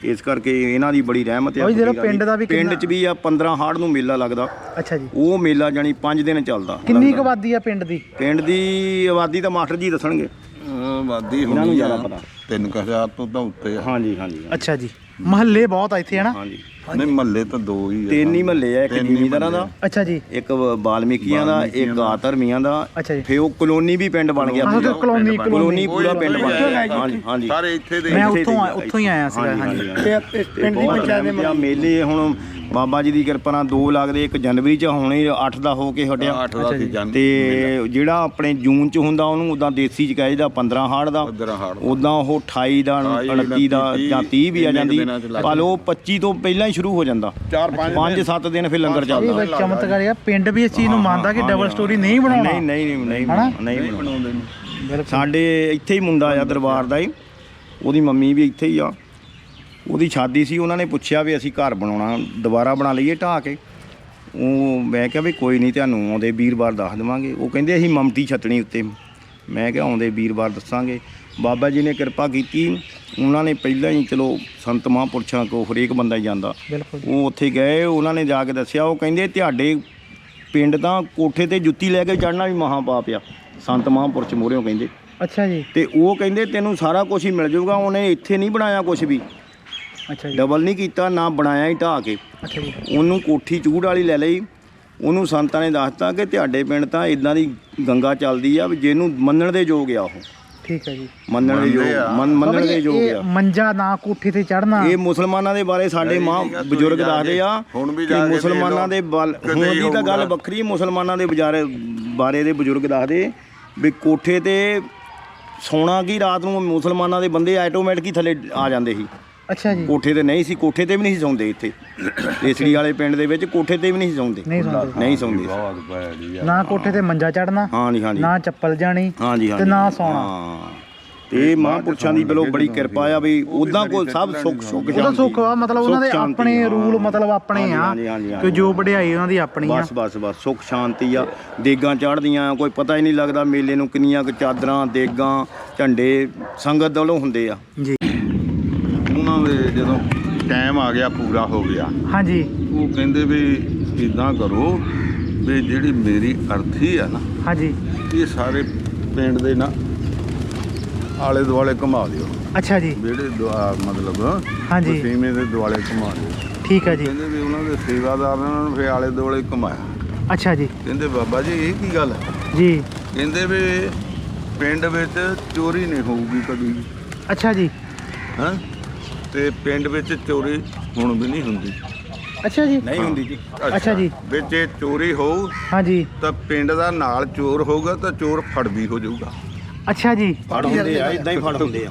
ਇਸ ਕਰਕੇ ਇਹਨਾਂ ਦੀ ਬੜੀ ਰਹਿਮਤ ਹੈ ਜਿਹੜਾ ਪਿੰਡ ਦਾ ਵੀ ਪਿੰਡ 'ਚ ਵੀ ਆ 15 ਹਾੜ ਨੂੰ ਮੇਲਾ ਲੱਗਦਾ। ਅੱਛਾ ਜੀ। ਉਹ ਮੇਲਾ ਜਾਣੀ 5 ਦਿਨ ਚੱਲਦਾ ਕਿੰਨੀ ਕੁ ਆਬਾਦੀ ਆ ਪਿੰਡ ਦੀ? ਪਿੰਡ ਦੀ ਆਬਾਦੀ ਤਾਂ ਮਾਸਟਰ ਜੀ ਦੱਸਣਗੇ। ਇਹਨਾਂ ਨੂੰ ਹੋਣੀ ਜ਼ਿਆਦਾ ਪਤਾ। 3000 ਤੋਂ ਤਾਂ ਉੱਤੇ ਆ। ਹਾਂਜੀ ਹਾਂਜੀ। ਅੱਛਾ ਜੀ। ਮਹੱਲੇ ਬਹੁਤ ਆ ਇੱਥੇ ਹੈ ਨਾ ਹਾਂਜੀ। ਨਹੀਂ ਮਹੱਲੇ ਤਾਂ ਦੋ ਹੀ ਆ ਤਿੰਨ ਹੀ ਮਹੱਲੇ ਆ ਇੱਕ ਜ਼ਿਮੀਂਦਾਰਾਂ ਦਾ ਅੱਛਾ ਜੀ। ਇੱਕ ਬਾਲਮੀਕੀਆਂ ਦਾ ਇੱਕ ਆਤਰਮੀਆਂ ਦਾ। ਅੱਛਾ ਜੀ। ਫੇ ਉਹ ਕਲੋਨੀ ਵੀ ਪਿੰਡ ਬਣ ਗਿਆ ਤੇ ਕਲੋਨੀ ਕਲੋਨੀ। ਪੂਰਾ ਪਿੰਡ ਬਣ ਗਿਆ। ਹਾਂਜੀ ਹਾਂਜੀ। ਸਾਰੇ ਇੱਥੇ ਦੇ ਮੈਂ ਉੱਥੋਂ ਉੱਥੋਂ ਹੀ ਆਇਆ ਸੀਗਾ ਹਾਂਜੀ, ਹਾਂਜੀ। ਪਿੰਡ ਦੀ ਪੰਚਾਇਤ ਦੇ ਮੇਲੇ ਹੁਣ ਬਾਬਾ ਜੀ ਦੀ ਕਿਰਪਾ ਨਾਲ ਦੋ ਲੱਗਦੇ ਇੱਕ ਜਨਵਰੀ ਚ ਹੁਣੇ 8 ਦਾ ਹੋ ਕੇ ਹਟਿਆ। 8 ਦਾ ਸੀ ਜਨ ਤੇ ਜਿਹੜਾ ਆਪਣੇ ਜੂਨ ਚ ਹੁੰਦਾ ਉਹਨੂੰ ਉਦਾਂ ਦੇਸੀ ਚ ਕਹਿੰਦਾ 15 ਹਾੜ ਦਾ। ਉਦਾਂ ਉਹ 28 ਦਾ 29 ਦਾ ਜਾਂ 30 ਵੀ ਆ ਜਾਂਦੀ। ਪਰ ਉਹ 25 ਤੋਂ ਪਹਿਲਾਂ ਹੀ ਸ਼ੁਰੂ ਹੋ ਜਾਂਦਾ। 4-5 5-7 ਦਿਨ। ਫਿਰ ਲੰਗਰ ਇਹ ਚੱਲਦਾ। ਬਈ ਚਮਤਕਾਰ ਆ ਪਿੰਡ ਵੀ ਇਸ ਚੀਜ਼ ਨੂੰ ਮੰਨਦਾ ਕਿ ਡਬਲ ਸਟੋਰੀ ਨਹੀਂ ਬਣਾਉਣਾ। ਨਹੀਂ ਨਹੀਂ ਨਹੀਂ? ਨਹੀਂ ਬਣਾਉਂਦੇ। ਸਾਡੇ ਇੱਥੇ ਹੀ ਮੁੰਡਾ ਆ ਦਰਬਾਰ ਦਾ ਹੀ। ਉਹਦੀ ਮੰਮੀ ਵੀ ਇੱਥੇ ਹੀ ਆ। ਉਹਦੀ ਸ਼ਾਦੀ ਸੀ ਉਹਨਾਂ ਨੇ ਪੁੱਛਿਆ ਵੀ ਅਸੀਂ ਘਰ ਬਣਾਉਣਾ ਦੁਬਾਰਾ ਬਣਾ ਲਈਏ ਢਾਹ ਕੇ। ਉਹ ਮੈਂ ਕਿਹਾ ਵੀ ਕੋਈ ਨਹੀਂ ਤੁਹਾਨੂੰ ਆਉਂਦੇ ਵੀਰਵਾਰ ਦੱਸ ਦੇਵਾਂਗੇ। ਉਹ ਕਹਿੰਦੇ ਅਸੀਂ ਮਮਤੀ ਛੱਤਣੀ ਉੱਤੇ। ਮੈਂ ਕਿਹਾ ਆਉਂਦੇ ਵੀਰਵਾਰ ਦੱਸਾਂਗੇ। ਬਾਬਾ ਜੀ ਨੇ ਕਿਰਪਾ ਕੀਤੀ। ਉਹਨਾਂ ਨੇ ਪਹਿਲਾਂ ਹੀ ਚਲੋ ਸੰਤ ਮਹਾਂਪੁਰਸ਼ਾਂ ਕੋ ਹਰੇਕ ਬੰਦਾ ਹੀ ਜਾਂਦਾ। ਉਹ ਉੱਥੇ ਗਏ ਉਹਨਾਂ ਨੇ ਜਾ ਕੇ ਦੱਸਿਆ। ਉਹ ਕਹਿੰਦੇ ਤੁਹਾਡੇ ਪਿੰਡ ਤਾਂ ਕੋਠੇ ਤੇ ਜੁੱਤੀ ਲੈ ਕੇ ਚੜਨਾ ਵੀ ਮਹਾ ਪਾਪ ਆ। ਸੰਤ ਮਹਾਂਪੁਰਸ਼ ਮੋਰਿਓ ਕਹਿੰਦੇ। ਅੱਛਾ ਜੀ। ਤੇ ਉਹ ਕਹਿੰਦੇ ਤੈਨੂੰ ਸਾਰਾ ਕੁਝ ਹੀ ਮਿਲ ਜਾਊਗਾ। ਉਹਨੇ ਇੱਥੇ ਨਹੀਂ ਬਣਾਇਆ ਕੁਝ ਵੀ। ਅੱਛਾ ਜੀ। ਡਬਲ ਨਹੀਂ ਕੀਤਾ ਨਾ ਬਣਾਇਆ ਹੀ ਢਾਹ ਕੇ। ਅੱਛਾ ਜੀ। ਉਹਨੂੰ ਕੋਠੀ ਚੂੜ ਵਾਲੀ ਲੈ ਲਈ। ਉਹਨੂੰ ਸੰਤਾਂ ਨੇ ਦੱਸਤਾ ਕਿ ਤੁਹਾਡੇ ਪਿੰਡ ਤਾਂ ਇਦਾਂ ਦੀ ਗੰਗਾ ਚੱਲਦੀ ਆ ਵੀ ਜਿਹਨੂੰ ਮੰਨਣ ਦੇ ਯੋਗ ਆ ਉਹ। ਠੀਕ ਹੈ ਜੀ। ਮੰਨਣ ਦੇ ਯੋਗ ਮੰਨਣ ਦੇ ਯੋਗ ਆ। ਮੰਜਾ ਨਾ ਕੋਠੇ ਤੇ ਚੜਨਾ ਇਹ ਮੁਸਲਮਾਨਾਂ ਦੇ ਬਾਰੇ ਸਾਡੇ ਮਾਂ ਬਜ਼ੁਰਗ ਦੱਸਦੇ ਆ ਹੁਣ ਵੀ ਕਿ ਮੁਸਲਮਾਨਾਂ। ਦੇ ਹੁਣ ਦੀ ਤਾਂ ਗੱਲ। ਵੱਖਰੀ ਮੁਸਲਮਾਨਾਂ ਦੇ ਬਾਰੇ ਬਾਰੇ ਦੇ ਬਜ਼ੁਰਗ ਦੱਸਦੇ ਵੀ ਕੋਠੇ ਤੇ ਸੌਣਾ ਕੀ ਰਾਤ ਨੂੰ ਮੁਸਲਮਾਨਾਂ ਦੇ ਬੰਦੇ ਆਟੋਮੈਟਿਕ ਹੀ ਥੱਲੇ ਆ ਜਾਂਦੇ ਸੀ। ਅੱਛਾ ਜੀ। ਕੋਠੇ ਤੇ ਨਹੀਂ ਸੀ ਕੋਠੇ ਤੇ ਵੀ ਨਹੀਂ ਸੀ ਸੌਂਦੇ ਇੱਥੇ। ਏਸੜੀ ਵਾਲੇ ਪਿੰਡ ਦੇ ਵਿੱਚ ਕੋਠੇ ਤੇ ਵੀ ਨਹੀਂ ਸੀ ਸੌਂਦੇ। ਨਹੀਂ ਸੌਂਦੇ। ਨਹੀਂ ਸੌਂਦੇ ਬਹੁਤ ਬੈੜੀ ਆ। ਨਾ ਕੋਠੇ ਤੇ ਮੰਜਾ ਚੜਨਾ ਹਾਂਜੀ ਹਾਂਜੀ ਨਾ ਚੱਪਲ ਜਾਣੀ ਹਾਂਜੀ ਹਾਂਜੀ ਤੇ ਨਾ ਸੌਣਾ। ਹਾਂ। ਤੇ ਇਹ ਮਹਾਂਪੁਰਸ਼ਾਂ ਦੀ ਬਲੋ ਬੜੀ ਕਿਰਪਾ ਆ ਵੀ ਉਦਾਂ ਕੋਲ ਸਭ ਸੁੱਖ ਸੁੱਖ ਉਹਦਾ ਸ਼ਾਂਤੀ। ਸੁੱਖ ਆ ਮਤਲਬ ਉਹਨਾਂ ਦੇ ਆਪਣੇ ਹਾਂ। ਰੂਲ ਮਤਲਬ ਆਪਣੇ ਆ ਕਿ ਜੋ ਵਡਿਆਈ ਉਹਨਾਂ ਦੀ ਆਪਣੀ ਆ। ਬਸ ਬਸ ਬਸ ਸੁੱਖ ਸ਼ਾਂਤੀ ਆ। ਦੇਗਾਂ ਚੜ੍ਹਦੀਆਂ ਕੋਈ ਪਤਾ ਹੀ ਨਹੀਂ ਲੱਗਦਾ ਮੇਲੇ ਨੂੰ ਕਿੰਨੀਆਂ ਕੁ ਚਾਦਰਾਂ ਦੇਗਾਂ ਝੰਡੇ ਸੰਗਤ ਵੱਲੋਂ ਹੁੰਦੇ ਆ। ਜੀ। ਉਹਨਾਂ ਦੇ ਜਦੋਂ ਟਾਈਮ ਆ ਗਿਆ ਪੂਰਾ ਹੋ ਗਿਆ। ਹਾਂਜੀ। ਉਹ ਕਹਿੰਦੇ ਵੀ ਇਦਾਂ ਕਰੋ ਵੀ ਜਿਹੜੀ ਮੇਰੀ ਅਰਥੀ ਆ ਨਾ ਹਾਂਜੀ। ਇਹ ਸਾਰੇ ਪਿੰਡ ਦੇ ਨਾ ਆਲੇ ਦੁਆਲੇ ਘੁਮਾ ਦਿਓ। ਅੱਛਾ ਜੀ। ਜਿਹੜੇ ਦੁਆ ਮਤਲਬ ਹਾਂਜੀ। ਵਸੀਮੇ ਦੇ ਦੁਆਲੇ ਘੁਮਾ ਦਿਓ। ਠੀਕ ਹੈ ਜੀ। ਕਹਿੰਦੇ ਵੀ ਉਹਨਾਂ ਦੇ ਸੇਵਾਦਾਰ ਨੇ ਉਹਨਾਂ ਨੂੰ ਫਿਰ ਆਲੇ ਦੁਆਲੇ ਘੁਮਾਇਆ। ਅੱਛਾ ਜੀ। ਕਹਿੰਦੇ ਬਾਬਾ ਜੀ ਇਹ ਕੀ ਗੱਲ ਹੈ ਜੀ। ਕਹਿੰਦੇ ਵੀ ਪਿੰਡ ਵਿੱਚ ਚੋਰੀ ਨਹੀਂ ਹੋਊਗੀ ਕਦੀ। ਅੱਛਾ ਜੀ। ਹਾਂ? ਤੇ ਪਿੰਡ ਵਿੱਚ ਚੋਰੀ ਹੁਣ ਵੀ ਨਹੀਂ ਹੁੰਦੀ। ਅੱਛਾ ਜੀ। ਨਹੀਂ ਹੁੰਦੀ ਜੀ। ਅੱਛਾ ਜੀ। ਵਿੱਚ ਇਹ ਚੋਰੀ ਹੋਊ ਹਾਂਜੀ। ਤਾਂ ਪਿੰਡ ਦਾ ਨਾਲ ਚੋਰ ਹੋਊਗਾ ਤਾਂ ਚੋਰ ਫੜ ਵੀ ਹੋ ਜਾਊਗਾ। ਅੱਛਾ ਜੀ। ਫੜ ਹੁੰਦੇ ਆ ਇਦਾਂ ਹੀ ਫੜ ਹੁੰਦੇ ਆ।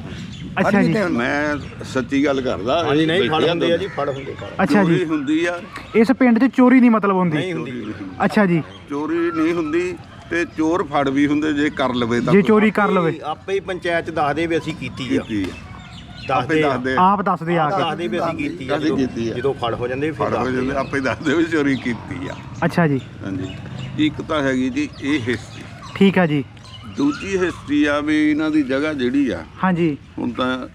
ਅੱਛਾ ਜੀ। ਮੈਂ ਸੱਚੀ ਗੱਲ ਕਰਦਾ ਹਾਂਜੀ ਨਹੀਂ ਫੜ ਹੁੰਦੇ ਆ ਜੀ ਫੜ ਹੁੰਦੇ ਫੜ ਅੱਛਾ ਚੋਰੀ ਜੀ ਹੁੰਦੀ ਆ। ਇਸ ਪਿੰਡ 'ਚ ਚੋਰੀ ਨਹੀਂ ਮਤਲਬ ਹੁੰਦੀ? ਨਹੀਂ ਹੁੰਦੀ ਅੱਛਾ ਜੀ। ਚੋਰੀ ਨਹੀਂ ਹੁੰਦੀ ਤੇ ਚੋਰ ਫੜ ਵੀ ਹੁੰਦੇ ਜੇ ਕਰ ਲਵੇ ਤਾਂ ਜੇ ਚੋਰੀ ਕਰ ਲਵੇ। ਆਪੇ ਹੀ ਪੰਚਾਇਤ ਚ ਦੱਸਦੇ ਵੀ ਅਸੀਂ ਕੀਤੀ ਆ। ਕੀਤੀ ਦੱਸਦੇ ਆਪੇ ਆ। ਦੱਸਦੇ ਆਪ ਦੱਸਦੇ ਆ ਕੇ। ਦੱਸਦੇ ਵੀ ਅਸੀਂ ਕੀਤੀ ਆ ਅਸੀਂ ਜਦੋਂ- ਕੀਤੀ ਆ। ਜਦੋਂ ਫੜ ਹੋ ਜਾਂਦੇ ਫਿਰ ਫੜ ਹੋ ਦੱਸਦੇ ਜਾਂਦੇ ਆ। ਆਪੇ ਦੱਸਦੇ ਵੀ ਚੋਰੀ ਕੀਤੀ ਆ। ਅੱਛਾ ਜੀ। ਹਾਂਜੀ। ਇੱਕ ਤਾਂ ਹੈਗੀ ਜੀ ਇਹ ਹਿਸਟਰੀ ਠੀਕ ਆ ਜੀ। ਦੂਜੀ ਹਿਸਟਰੀ ਆ ਵੀ ਇਹਨਾਂ ਦੀ ਜਗ੍ਹਾ ਜਿਹੜੀ ਆ ਹਾਂਜੀ। ਹੁਣ ਤਾਂ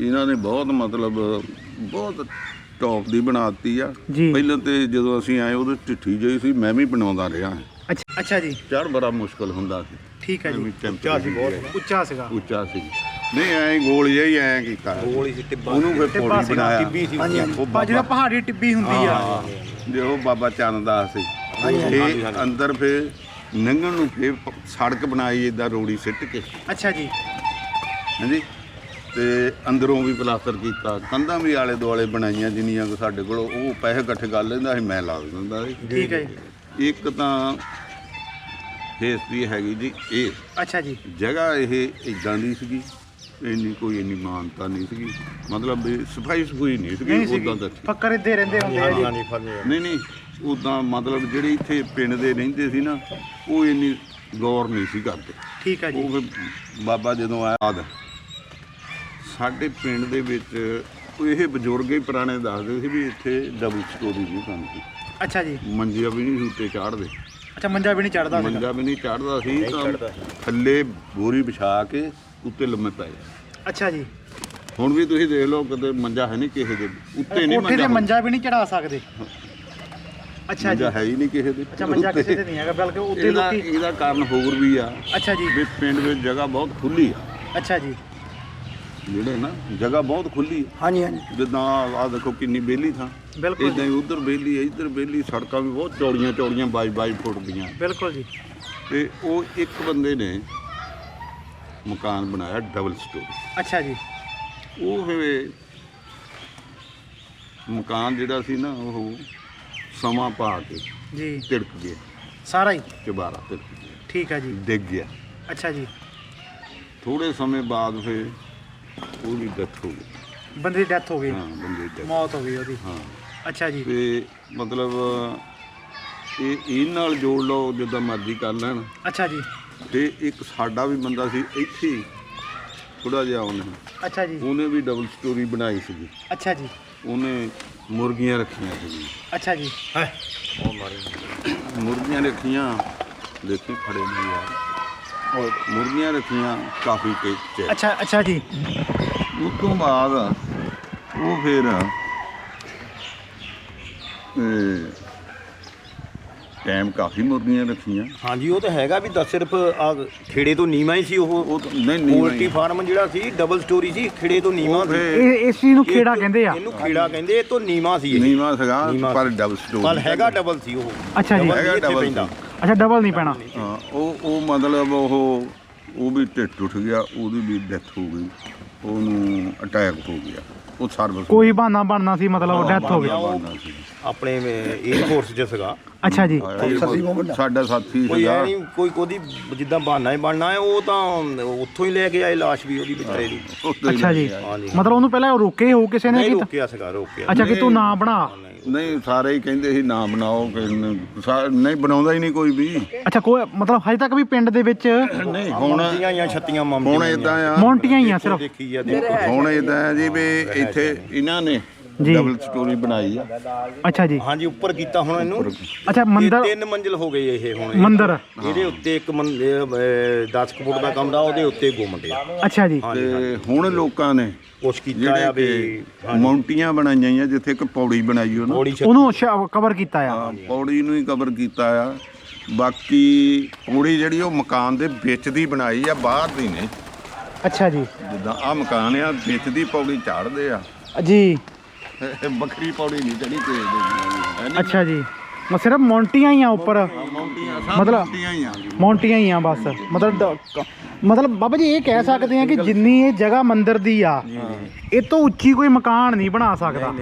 ਇਹਨਾਂ ਨੇ ਬਹੁਤ ਮਤਲਬ ਬਹੁਤ ਟੌਪ ਦੀ ਬਣਾਤੀ ਆ। ਜੀ। ਪਹਿਲਾਂ ਤੇ ਜਦੋਂ ਅਸੀਂ ਆਏ ਉਦੋਂ ਢਿੱਠੀ ਜਿਹੀ ਸੀ ਮੈਂ ਵੀ ਬਣਾਉਂਦਾ ਰਿਹਾ। ਅੱਛਾ ਅੱਛਾ ਜੀ। ਚੜ ਬੜਾ ਮੁਸ਼ਕਲ ਹੁੰਦਾ ਸੀ। ਠੀਕ ਹੈ ਜੀ। ਐਵੇਂ ਟੈਂਪਰੇਚਰ ਸੀ ਬਹੁਤ। ਉੱਚਾ ਸੀਗਾ। ਉੱਚਾ ਸੀ। ਨਹੀਂ ਐ ਗੋਲ ਜਿਹਾ ਹੀ ਐ ਕੀਤਾ ਗੋਲ ਹੀ ਸੀ ਟਿੱਬਾ ਉਹਨੂੰ ਫਿਰ ਟਿੱਬਾ ਪੌੜੀ ਬਣਾਇਆ। ਟਿੱਬੀ ਸੀ ਉਹ ਜਿਹੜਾ ਪਹਾੜੀ ਟਿੱਬੀ ਹੁੰਦੀ ਆ। ਹਾਂ, ਜੇ ਉਹ ਬਾਬਾ ਚੰਨਦਾਸ ਸੀ। ਇਹ ਅੰਦਰ ਫਿਰ ਨੰਗਣ ਨੂੰ ਫਿਰ ਪ- ਸੜਕ ਬਣਾਈ ਏਦਾਂ ਰੋੜੀ ਸਿੱਟ ਕੇ। ਅੱਛਾ ਜੀ। ਹਾਂਜੀ? ਤੇ ਅੰਦਰੋਂ ਵੀ ਪਲਾਸਟਰ ਕੀਤਾ। ਕੰਧਾਂ ਵੀ ਆਲੇ ਦੁਆਲੇ ਬਣਾਈਆਂ ਜਿੰਨੀਆਂ ਕੁ ਸਾਡੇ ਕੋਲ। ਉਹ ਪੈਸੇ ਇਕੱਠੇ ਕਰ ਲੈਂਦਾ ਸੀ ਮੈਂ ਲਾ ਦਿੰਦਾ ਸੀ। ਠੀਕ ਹੈ ਜੀ। ਇੱਕ ਤਾਂ ਹਿਸਟਰੀ ਹੈਗੀ ਜੀ ਇਹ। ਅੱਛਾ ਜੀ। ਜਗ੍ਹਾ ਇਹ ਇਦਾਂ ਦੀ ਸੀਗੀ। ਇੰਨੀ ਕੋਈ ਇੰਨੀ ਮਾਨਤਾ ਨਹੀਂ ਸੀਗੀ। ਮਤਲਬ ਸਫ਼ਾਈ ਸਫੂਈ ਨਹੀਂ ਨਹੀਂ ਸੀਗੀ। ਉਦਾਂ ਦਾ ਸੀ ਫੱਕਰ ਇੱਦੇ ਰਹਿੰਦੇ ਹੁੰਦੇ ਆ ਜੀ। ਲਿਆ ਨਹੀਂ ਨਹੀਂ ਉਦਾਂ ਮਤਲਬ ਜਿਹੜੇ ਇੱਥੇ ਪਿੰਡ ਦੇ ਰਹਿੰਦੇ ਸੀ ਨਾ ਉਹ ਇੰਨੀ ਗੌਰ ਨਹੀਂ ਸੀ ਕਰਦੇ। ਠੀਕ ਆ ਜੀ। ਉਹ ਫਿਰ ਬਾਬਾ ਜਦੋਂ ਆਇਆ ਆਦ ਸਾਡੇ ਪਿੰਡ ਦੇ ਵਿੱਚ ਉਹ ਇਹ ਬਜ਼ੁਰਗ ਹੀ ਪੁਰਾਣੇ ਦੱਸਦੇ ਸੀ ਵੀ ਇੱਥੇ ਡਬਲ ਸਟੋਰੀ ਨਹੀਂ ਬਣਦੀ ਅੱਛਾ ਜੀ। ਮੰਜੀਆਂ ਵੀ ਨਹੀਂ ਉੱਤੇ ਚਾੜਦੇ ਅੱਛਾ ਮੰਜਾ ਵੀ ਨਹੀਂ ਚੜਦਾ ਸੀਗਾ। ਮੰਜਾ ਵੀ ਨਹੀਂ ਚੜਦਾ ਸੀ ਨਹੀਂ ਤਾਂ। ਥੱਲੇ ਬੋਰੀ ਵਿਛਾ ਕੇ ਉੱਤੇ ਲੰਮੇ ਪਏ ਅੱਛਾ ਜੀ। ਹੁਣ ਵੀ ਤੁਸੀਂ ਦੇਖ ਲਓ ਕਿਤੇ ਮੰਜਾ ਹੈ ਨਹੀਂ ਕਿਸੇ ਦੇ। ਉੱਤੇ ਨਹੀਂ ਕੋਠੇ ਤੇ ਮੰਜਾ ਮੰਜਾ ਵੀ ਨਹੀਂ ਚੜਾ ਸਕਦੇ। ਅੱਛਾ ਜੀ। ਮੰਜਾ ਹੈ ਹੀ ਨਹੀਂ ਕਿਸੇ ਦੇ। ਅੱਛਾ ਮੰਜਾ ਕਿਸੇ ਤੇ ਨਹੀਂ ਹੈਗਾ ਬਲਕਿ ਉੱਤੇ ਇਹਦਾ ਲੋਕੀ ਇਹਦਾ ਕਾਰਨ ਹੋਰ ਵੀ ਆ ਅੱਛਾ ਜੀ। ਵੀ ਪਿੰਡ ਵਿੱਚ ਜਗ੍ਹਾ ਬਹੁਤ ਖੁੱਲੀ ਆ। ਅੱਛਾ ਜੀ। ਜਿਹੜੇ ਨਾ ਜਗ੍ਹਾ ਬਹੁਤ ਖੁੱਲੀ ਆ। ਹਾਂਜੀ ਹਾਂਜੀ। ਜਿੱਦਾਂ ਆ ਦੇਖੋ ਕਿੰਨੀ ਬੇਲੀ ਥਾਂ। ਬਿਲਕੁਲ ਇਦਾਂ ਹੀ ਉਧਰ ਬੇਲੀ ਹੈ ਇੱਧਰ ਬੇਲੀ ਸੜਕਾਂ ਵੀ ਬਹੁਤ ਚੌੜੀਆਂ ਚੌੜੀਆਂ 22 22 ਫੁੱਟ ਦੀਆਂ। ਬਿਲਕੁਲ ਜੀ। ਤੇ ਉਹ ਇੱਕ ਬੰਦੇ ਨੇ ਮਕਾਨ ਬਣਾਇਆ ਡਬਲ ਸਟੋਰੀ। ਅੱਛਾ ਜੀ। ਉਹ ਫਿਰ ਮਕਾਨ ਜਿਹੜਾ ਸੀ ਨਾ ਉਹ ਸਮਾਂ ਪਾ ਕੇ ਜੀ। ਤਿੜਕ ਗਿਆ। ਸਾਰਾ ਹੀ? ਚਬਾਰਾ ਤਿੜਕ ਗਿਆ। ਠੀਕ ਆ ਜੀ। ਡਿੱਗ ਗਿਆ। ਅੱਛਾ ਜੀ। ਥੋੜੇ ਸਮੇਂ ਬਾਅਦ ਫਿਰ ਉਹਦੀ ਡੈਥ ਹੋ ਗਈ। ਬੰਦੇ ਦੀ ਡੈਥ ਹੋ ਗਈ? ਹਾਂ ਬੰਦੇ ਦੀ death। ਮੌਤ ਹੋ ਗਈ ਉਹਦੀ? ਹਾਂ। ਅੱਛਾ ਜੀ। ਤੇ ਮਤਲਬ ਇਹ ਇਹ ਨਾਲ ਜੋੜ ਲਓ ਜਿੱਦਾਂ ਮਰਜ਼ੀ ਕਰ ਲੈਣ। ਅੱਛਾ ਜੀ। ਤੇ ਇੱਕ ਸਾਡਾ ਵੀ ਬੰਦਾ ਸੀ ਇੱਥੇ ਥੋੜਾ ਜਿਹਾ ਉਹਨੇ। ਅੱਛਾ ਜੀ। ਉਹਨੇ ਵੀ ਡਬਲ ਸਟੋਰੀ ਬਣਾਈ ਸੀਗੀ। ਅੱਛਾ ਜੀ। ਉਹਨੇ ਮੁਰਗੀਆਂ ਰੱਖੀਆਂ ਸੀਗੀਆਂ। ਅੱਛਾ ਜੀ। ਉਹ ਮਾਰੇ ਮੁਰਗੀਆਂ ਰੱਖੀਆਂ ਦੇਖੀ ਫੜੇ ਨਹੀਂ ਯਾਰ ਉਹ ਮੁਰਗੀਆਂ ਰੱਖੀਆਂ ਕਾਫੀ ਕੇ ਚ। ਅੱਛਾ ਅੱਛਾ ਜੀ। ਉਸ ਤੋਂ ਬਾਅਦ ਉਹ ਫਿਰ ਟਾਈਮ ਕਾਫੀ ਮੁਰਗੀਆਂ ਰੱਖੀਆਂ। ਹਾਂਜੀ ਉਹ ਤਾਂ ਹੈਗਾ ਵੀ ਦੱਸ ਸਿਰਫ ਆ ਖੇੜੇ ਤੋਂ ਨੀਵਾਂ ਹੀ ਸੀ ਉਹ ਉਹ ਤਾਂ- ਨਹੀਂ ਨਹੀਂ ਪੋਲਟਰੀ ਫਾਰਮ ਜਿਹੜਾ ਸੀ ਡਬਲ ਸਟੋਰੀ ਸੀ ਖੇੜੇ ਤੋਂ ਨੀਵਾਂ ਸੀ। ਇਹ ਇਸ ਚੀਜ਼ ਨੂੰ ਖੇੜਾ ਕਹਿੰਦੇ ਆ? ਇਹਨੂੰ ਖੇੜਾ ਕਹਿੰਦੇ ਇਹ ਤੋਂ ਨੀਵਾਂ ਸੀ ਇਹ। ਨੀਵਾਂ ਸੀਗਾ ਨੀਵਾਂ ਪਰ ਡਬਲ ਸਟੋਰੀ ਪਰ ਹੈਗਾ ਡਬਲ ਸੀ ਉਹ। ਅੱਛਾ ਜੀ। Double ਹੈਗਾ ਨਹੀਂ ਇੱਥੇ double ਪੈਂਦਾ। ਸੀ। ਅੱਛਾ ਡਬਲ ਨਹੀਂ ਪੈਣਾ। ਹਾਂ ਉਹ ਉਹ ਮਤਲਬ ਉਹ ਉਹ ਵੀ ਢਿੱਡ ਟੁੱਟ ਗਿਆ ਉਹਦੀ ਵੀ ਡੈਥ ਹੋ ਗਈ। ਉਹਨੂੰ ਅਟੈਕ ਹੋ ਗਿਆ। ਉਹ ਸਰਵਿਸ ਕੋਈ ਬਹਾਨਾ ਬਣਨਾ ਸੀ ਮਤਲਬ ਡੈਥ ਹੋ ਗਈ ਆਪਣੇ 에ਅਰ ਫੋਰਸ ਚ ਸੀਗਾ। ਅੱਛਾ ਜੀ। ਸਾਡਾ ਸਾਥੀ ਕੋਈ ਸੀਗਾ। ਐ ਨਹੀਂ ਕੋਈ ਕੋਦੀ ਜਿੱਦਾਂ ਬਹਾਨਾ ਹੀ ਬਣਨਾ ਹੈ ਉਹ ਤਾਂ ਉੱਥੋਂ ਹੀ ਲੈ ਕੇ ਆਏ ਲਾਸ਼ ਵੀ ਉਹਦੀ ਵਿਚਾਰੇ ਦੀ। ਉੱਥੇ ਹੀ ਅੱਛਾ ਜੀ। ਮਤਲਬ ਉਹਨੂੰ ਪਹਿਲਾਂ ਰੋਕੇ ਹੋ ਕਿਸੇ ਨੇ ਨਹੀਂ ਕੀਤਾ ਰੋਕਿਆ ਸੀਗਾ ਰੋਕਿਆ। ਅੱਛਾ ਕਿ ਤੂੰ ਨਾ ਬਣਾ। ਨਹੀਂ ਸਾਰੇ ਹੀ ਕਹਿੰਦੇ ਸੀ ਨਾ ਬਣਾਓ ਕਿ ਨ- ਸਾ- ਨਹੀਂ ਬਣਾਉਂਦਾ ਹੀ ਨਹੀਂ ਕੋਈ ਵੀ। ਅੱਛਾ ਕੋਈ ਮਤਲਬ ਹਜੇ ਤੱਕ ਵੀ ਪਿੰਡ ਦੇ ਵਿੱਚ ਨਹੀਂ ਹੁਣ ਮਮਤੀਆਂ ਜਾਂ ਛੱਤੀਆਂ ਹੁਣ ਮਮਤੀਆਂ ਇਦਾਂ ਆ। ਮੌਂਟੀਆਂ ਹੀ ਆ ਸਿਰਫ। ਦੇਖੀ ਹੁਣ ਇਦਾਂ ਆ ਜੀ ਵੀ ਇੱਥੇ ਇਹਨਾਂ ਨੇ ਜੀ। ਡਬਲ ਸਟੋਰੀ ਬਣਾਈ ਆ। ਅੱਛਾ ਜੀ। ਹਾਂਜੀ ਉੱਪਰ ਕੀਤਾ ਹੁਣ ਇਹਨੂੰ। ਅੱਛਾ ਇਹ ਮੰਦਰ ਤਿੰਨ ਮੰਜ਼ਿਲ ਹੋ ਗਏ ਇਹ ਹੁਣ। ਮੰਦਰ। ਇਹਦੇ ਉੱਤੇ ਇੱਕ 10 ਫੁੱਟ ਦਾ ਕਮਰਾ ਉਹਦੇ ਉੱਤੇ ਗੁੰਮਟ ਆ। ਅੱਛਾ ਜੀ। ਤੇ ਹੁਣ ਲੋਕਾਂ ਨੇ ਕੁਛ ਕੀਤਾ ਆ ਜਿਹੜੇ ਵੀ ਕਿ ਮੌਂਟੀਆਂ ਬਣਾਈਆਂ ਜਿੱਥੇ ਇੱਕ ਪੌੜੀ ਬਣਾਈ ਉਹਨਾਂ ਬੋੜੀ ਉਹਨੂੰ ਕਵਰ ਕੀਤਾ ਆ। ਹਾਂ, ਪੌੜੀ ਨੂੰ ਹੀ ਕਵਰ ਕੀਤਾ ਆ। ਬਾਕੀ ਪੌੜੀ ਜਿਹੜੀ ਉਹ ਮਕਾਨ ਦੇ ਵਿੱਚ ਦੀ ਬਣਾਈ ਆ ਬਾਹਰ ਦੀ ਨਹੀਂ। ਅੱਛਾ ਜੀ। ਜਿੱਦਾਂ ਆ ਮਕਾਨ ਆ ਵਿੱਚ ਦੀ ਪੌੜੀ ਝਾੜਦੇ ਆ। ਜੀ। ਵੱਖਰੀ ਪੌੜੀ ਨਹੀਂ ਚੜੀ ਕੋਈ ਅੱਛਾ ਜੀ। ਮ- ਸਿਰਫ ਮੌਂਟੀਆਂ ਹੀ ਆ ਉੱਪਰ? ਮਤਲਬ- ਮੌਂਟੀਆਂ ਹੀ ਆ। ਜੀ ਮੌਂਟੀਆਂ ਹੀ ਆ ਬਸ। ਮਤਲਬ ਮਤਲਬ ਬਾਬਾ ਜੀ ਇਹ ਕਹਿ ਸਕਦੇ ਆ ਕਿ ਜਿੰਨੀ ਇਹ ਜਗ੍ਹਾ ਮੰਦਿਰ ਦੀ ਆ ਇਹ ਤੋਂ ਉੱਚੀ ਕੋਈ ਮਕਾਨ ਨਹੀਂ ਬਣਾ ਸਕਦਾ।